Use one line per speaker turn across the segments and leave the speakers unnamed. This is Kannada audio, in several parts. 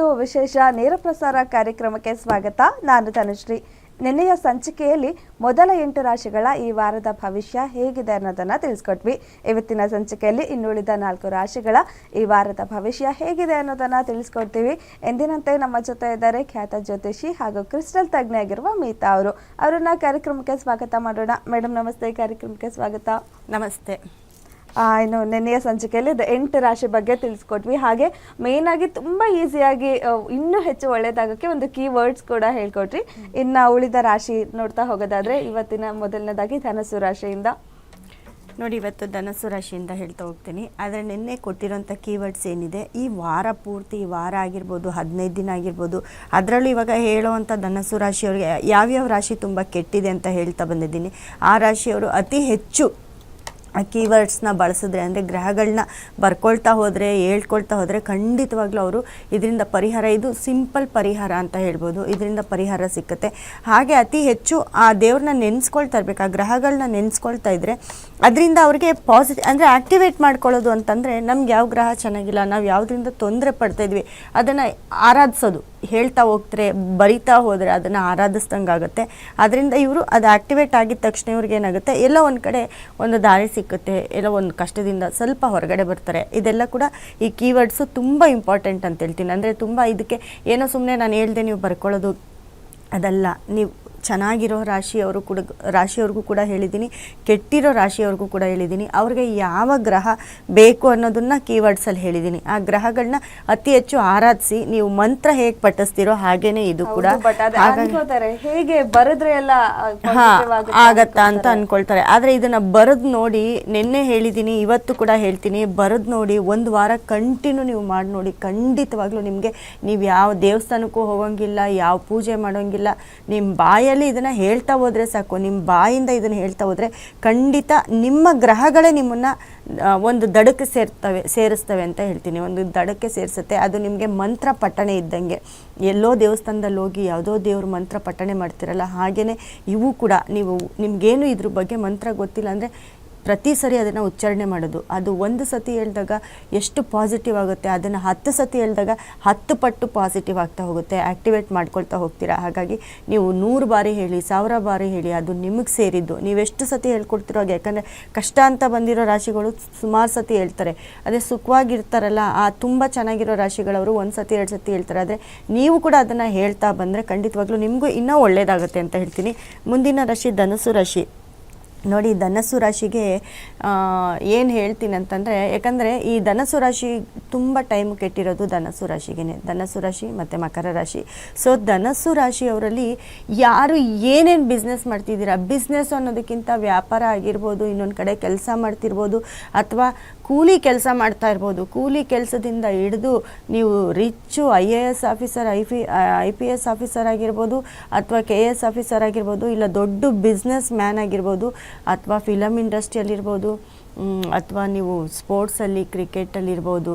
ಇವತ್ತು ವಿಶೇಷ ನೇರ ಪ್ರಸಾರ ಕಾರ್ಯಕ್ರಮಕ್ಕೆ ಸ್ವಾಗತ. ನಾನು ತನುಶ್ರೀ ನಿನ್ನೆಯ ಸಂಚಿಕೆಯಲ್ಲಿ ಮೊದಲ ಎಂಟು ರಾಶಿಗಳ ಈ ವಾರದ ಭವಿಷ್ಯ ಹೇಗಿದೆ ಅನ್ನೋದನ್ನ ತಿಳಿಸ್ಕೊಟ್ವಿ. ಇವತ್ತಿನ ಸಂಚಿಕೆಯಲ್ಲಿ ಇನ್ನುಳಿದ ನಾಲ್ಕು ರಾಶಿಗಳ ಈ ವಾರದ ಭವಿಷ್ಯ ಹೇಗಿದೆ ಅನ್ನೋದನ್ನ ತಿಳಿಸ್ಕೊಡ್ತೀವಿ. ಎಂದಿನಂತೆ ನಮ್ಮ ಜೊತೆ ಇದ್ದಾರೆ ಖ್ಯಾತ ಜ್ಯೋತಿಷಿ ಹಾಗೂ ಕ್ರಿಸ್ಟಲ್ ತಜ್ಞೆಯಾಗಿರುವ ಮೀತಾ ಅವರು. ಅವರನ್ನು ಕಾರ್ಯಕ್ರಮಕ್ಕೆ ಸ್ವಾಗತ ಮಾಡೋಣ. ಮೇಡಮ್ ನಮಸ್ತೆ. ಕಾರ್ಯಕ್ರಮಕ್ಕೆ ಸ್ವಾಗತ.
ನಮಸ್ತೆ.
ಆ, ನೆನೆಯ ಸಂಚಿಕೆಯಲ್ಲಿ ಎಂಟು ರಾಶಿ ಬಗ್ಗೆ ತಿಳಿಸ್ಕೊಟ್ವಿ. ಹಾಗೆ ಮೇನ್ ಆಗಿ ತುಂಬ ಈಸಿಯಾಗಿ ಇನ್ನೂ ಹೆಚ್ಚು ಒಳ್ಳೇದಾಗಕ್ಕೆ ಒಂದು ಕೀ ವರ್ಡ್ಸ್ ಕೂಡ ಹೇಳ್ಕೊಟ್ರಿ ಇನ್ನ ಉಳಿದ ರಾಶಿ ನೋಡ್ತಾ ಹೋಗೋದಾದ್ರೆ ಇವತ್ತಿನ ಮೊದಲನೇದಾಗಿ ಧನಸ್ಸು ರಾಶಿಯಿಂದ.
ನೋಡಿ ಇವತ್ತು ಧನಸ್ಸು ರಾಶಿಯಿಂದ ಹೇಳ್ತಾ ಹೋಗ್ತೀನಿ. ಆದರೆ ನಿನ್ನೆ ಕೊಟ್ಟಿರೋಂಥ ಕೀವರ್ಡ್ಸ್ ಏನಿದೆ? ಈ ವಾರ ಪೂರ್ತಿ ಈ ವಾರ ಆಗಿರ್ಬೋದು ಹದಿನೈದು ದಿನ ಆಗಿರ್ಬೋದು ಅದರಲ್ಲೂ ಇವಾಗ ಹೇಳೋವಂಥ ಧನಸ್ಸು ರಾಶಿಯವರಿಗೆ ಯಾವ್ಯಾವ ರಾಶಿ ತುಂಬ ಕೆಟ್ಟಿದೆ ಅಂತ ಹೇಳ್ತಾ ಬಂದಿದ್ದೀನಿ. ಆ ರಾಶಿಯವರು ಅತಿ ಹೆಚ್ಚು ಕೀವರ್ಡ್ಸ್ನ ಬಳಸಿದ್ರೆ, ಅಂದರೆ ಗ್ರಹಗಳನ್ನ ಬರ್ಕೊಳ್ತಾ ಹೋದರೆ, ಹೇಳ್ಕೊಳ್ತಾ ಹೋದರೆ ಖಂಡಿತವಾಗ್ಲೂ ಅವರು ಇದರಿಂದ ಪರಿಹಾರ, ಇದು ಸಿಂಪಲ್ ಪರಿಹಾರ ಅಂತ ಹೇಳ್ಬೋದು, ಇದರಿಂದ ಪರಿಹಾರ ಸಿಕ್ಕತ್ತೆ. ಹಾಗೆ ಅತಿ ಹೆಚ್ಚು ಆ ದೇವ್ರನ್ನ ನೆನೆಸ್ಕೊಳ್ತಾ ಇರ್ಬೇಕು, ಆ ಗ್ರಹಗಳನ್ನ ನೆನೆಸ್ಕೊಳ್ತಾ ಇದ್ದರೆ ಅದರಿಂದ ಅವ್ರಿಗೆ ಪಾಸಿಟಿವ್ ಅಂದರೆ ಆ್ಯಕ್ಟಿವೇಟ್ ಮಾಡ್ಕೊಳ್ಳೋದು ಅಂತಂದರೆ ನಮ್ಗೆ ಯಾವ ಗ್ರಹ ಚೆನ್ನಾಗಿಲ್ಲ, ನಾವು ಯಾವುದರಿಂದ ತೊಂದರೆ ಪಡ್ತಾ ಇದ್ವಿ, ಅದನ್ನು ಆರಾಧಿಸೋದು. ಹೇಳ್ತಾ ಹೋಗ್ತಾರೆ, ಬರಿತಾ ಹೋದರೆ ಅದನ್ನು ಆರಾಧಿಸ್ದಂಗೆ ಆಗುತ್ತೆ ಅದರಿಂದ ಇವರು ಅದು ಆ್ಯಕ್ಟಿವೇಟ್ ಆಗಿದ ತಕ್ಷಣ ಇವ್ರಿಗೆ ಏನಾಗುತ್ತೆ, ಎಲ್ಲ ಒಂದು ಕಡೆ ಒಂದು ದಾರಿ ಸಿಕ್ಕುತ್ತೆ, ಎಲ್ಲ ಒಂದು ಕಷ್ಟದಿಂದ ಸ್ವಲ್ಪ ಹೊರಗಡೆ ಬರ್ತಾರೆ. ಇದೆಲ್ಲ ಕೂಡ ಈ ಕೀವರ್ಡ್ಸು ತುಂಬ ಇಂಪಾರ್ಟೆಂಟ್ ಅಂತ ಹೇಳ್ತೀನಿ ಅಂದರೆ ತುಂಬ ಇದಕ್ಕೆ ಏನೋ ಸುಮ್ಮನೆ ನಾನು ಹೇಳ್ದೆ ನೀವು ಬರ್ಕೊಳ್ಳೋದು ಅದಲ್ಲ. ನೀವು ಚೆನ್ನಾಗಿರೋ ರಾಶಿಯವರು ಕೂಡ ರಾಶಿಯವ್ರಿಗೂ ಕೂಡ ಹೇಳಿದ್ದೀನಿ ಕೆಟ್ಟಿರೋ ರಾಶಿಯವ್ರಿಗೂ ಕೂಡ ಹೇಳಿದ್ದೀನಿ. ಅವ್ರಿಗೆ ಯಾವ ಗ್ರಹ ಬೇಕು ಅನ್ನೋದನ್ನ ಕೀವರ್ಡ್ಸಲ್ಲಿ ಹೇಳಿದ್ದೀನಿ. ಆ ಗ್ರಹಗಳನ್ನ ಅತಿ ಹೆಚ್ಚು ಆರಾಧಿಸಿ ನೀವು ಮಂತ್ರ ಹೇಗೆ ಪಠಿಸ್ತೀರೋ ಹಾಗೇನೆ ಇದು ಕೂಡ.
ಹೇಗೆ ಬರೆದ್ರೆ ಎಲ್ಲ ಆಗತ್ತಾ
ಅಂತ ಅನ್ಕೊಳ್ತಾರೆ. ಆದ್ರೆ ಇದನ್ನ ಬರೆದು ನೋಡಿ ನಿನ್ನೆ ಹೇಳಿದ್ದೀನಿ ಇವತ್ತು ಕೂಡ ಹೇಳ್ತೀನಿ ಬರೆದು ನೋಡಿ ಒಂದು ವಾರ ಕಂಟಿನ್ಯೂ ನೀವು ಮಾಡಿ ನೋಡಿ ಖಂಡಿತವಾಗ್ಲೂ ನಿಮಗೆ ನೀವು ಯಾವ ದೇವಸ್ಥಾನಕ್ಕೂ ಹೋಗೋಂಗಿಲ್ಲ ಯಾವ ಪೂಜೆ ಮಾಡೋಂಗಿಲ್ಲ ನಿಮ್ಮ ಬಾಯಲ್ಲಿ ಇದನ್ನು ಹೇಳ್ತಾ ಹೋದರೆ ಸಾಕು ನಿಮ್ಮ ಬಾಯಿಂದ ಇದನ್ನು ಹೇಳ್ತಾ ಹೋದರೆ ಖಂಡಿತ ನಿಮ್ಮ ಗ್ರಹಗಳೇ ನಿಮ್ಮನ್ನು ಒಂದು ದಡಕ್ಕೆ ಸೇರ್ತವೆ, ಸೇರಿಸ್ತವೆ ಅಂತ ಹೇಳ್ತೀನಿ. ಒಂದು ದಡಕ್ಕೆ ಸೇರಿಸುತ್ತೆ, ಅದು ನಿಮಗೆ ಮಂತ್ರ ಪಠಣೆ ಇದ್ದಂಗೆ. ಎಲ್ಲೋ ದೇವಸ್ಥಾನದಲ್ಲಿ ಹೋಗಿ ಯಾವುದೋ ದೇವರು ಮಂತ್ರ ಪಠಣೆ ಮಾಡ್ತಿರಲ್ಲ ಹಾಗೆಯೇ ಇವು ಕೂಡ ನೀವು, ನಿಮಗೇನು ಇದ್ರ ಬಗ್ಗೆ ಮಂತ್ರ ಗೊತ್ತಿಲ್ಲ ಅಂದರೆ ಪ್ರತಿ ಸರಿ ಅದನ್ನು ಉಚ್ಚಾರಣೆ ಮಾಡೋದು. ಅದು ಒಂದು ಸತಿ ಹೇಳಿದಾಗ ಎಷ್ಟು ಪಾಸಿಟಿವ್ ಆಗುತ್ತೆ, ಅದನ್ನು ಹತ್ತು ಸತಿ ಹೇಳಿದಾಗ ಹತ್ತು ಪಟ್ಟು ಪಾಸಿಟಿವ್ ಆಗ್ತಾ ಹೋಗುತ್ತೆ ಆ್ಯಕ್ಟಿವೇಟ್ ಮಾಡ್ಕೊಳ್ತಾ ಹೋಗ್ತೀರಾ? ಹಾಗಾಗಿ ನೀವು ನೂರು ಬಾರಿ ಹೇಳಿ, ಸಾವಿರ ಬಾರಿ ಹೇಳಿ, ಅದು ನಿಮಗೆ ಸೇರಿದ್ದು. ನೀವೆಷ್ಟು ಸತಿ ಹೇಳ್ಕೊಡ್ತಿರೋ ಹಾಗೆ, ಯಾಕಂದರೆ ಕಷ್ಟ ಅಂತ ಬಂದಿರೋ ರಾಶಿಗಳು ಸುಮಾರು ಸತಿ ಹೇಳ್ತಾರೆ. ಅದೇ ಸುಖವಾಗಿರ್ತಾರಲ್ಲ, ಆ ತುಂಬ ಚೆನ್ನಾಗಿರೋ ರಾಶಿಗಳವರು ಒಂದು ಸತಿ, ಎರಡು ಸತಿ ಹೇಳ್ತಾರೆ. ಆದರೆ ನೀವು ಕೂಡ ಅದನ್ನು ಹೇಳ್ತಾ ಬಂದರೆ ಖಂಡಿತವಾಗ್ಲೂ ನಿಮಗೂ ಇನ್ನೂ ಒಳ್ಳೆಯದಾಗುತ್ತೆ ಅಂತ ಹೇಳ್ತೀನಿ. ಮುಂದಿನ ರಾಶಿ ಧನುಸು ರಾಶಿ. ನೋಡಿ ಧನಸ್ಸು ರಾಶಿಗೆ ಏನು ಹೇಳ್ತೀನಿ ಅಂತಂದರೆ, ಯಾಕಂದರೆ ಈ ಧನಸ್ಸು ರಾಶಿ ತುಂಬ ಟೈಮ್ ಕೆಟ್ಟಿರೋದು ಧನಸ್ಸು ರಾಶಿಗೆ ಧನಸ್ಸು ರಾಶಿ ಮತ್ತು ಮಕರ ರಾಶಿ. ಸೊ ಧನಸ್ಸು ರಾಶಿಯವರಲ್ಲಿ ಯಾರು ಏನೇನು ಬಿಸ್ನೆಸ್ ಮಾಡ್ತಿದ್ದೀರಾ? ಬಿಸ್ನೆಸ್ ಅನ್ನೋದಕ್ಕಿಂತ ವ್ಯಾಪಾರ ಆಗಿರ್ಬೋದು, ಇನ್ನೊಂದು ಕಡೆ ಕೆಲಸ ಮಾಡ್ತಿರ್ಬೋದು, ಅಥವಾ ಕೂಲಿ ಕೆಲಸ ಮಾಡ್ತಾ ಇರ್ಬೋದು. ಕೂಲಿ ಕೆಲಸದಿಂದ ಹಿಡಿದು ನೀವು reach I A S officer I P I P S officer ಆಗಿರ್ಬೋದು ಅಥವಾ ಕೆ ಎಸ್ ಆಫೀಸರ್ ಆಗಿರ್ಬೋದು ಇಲ್ಲ ದೊಡ್ಡ ಬಿಸ್ನೆಸ್ ಮ್ಯಾನ್ ಆಗಿರ್ಬೋದು ಅಥವಾ ಫಿಲಮ್ ಇಂಡಸ್ಟ್ರಿಯಲ್ಲಿರ್ಬೋದು ಅಥವಾ ನೀವು ಸ್ಪೋರ್ಟ್ಸಲ್ಲಿ ಕ್ರಿಕೆಟಲ್ಲಿರ್ಬೋದು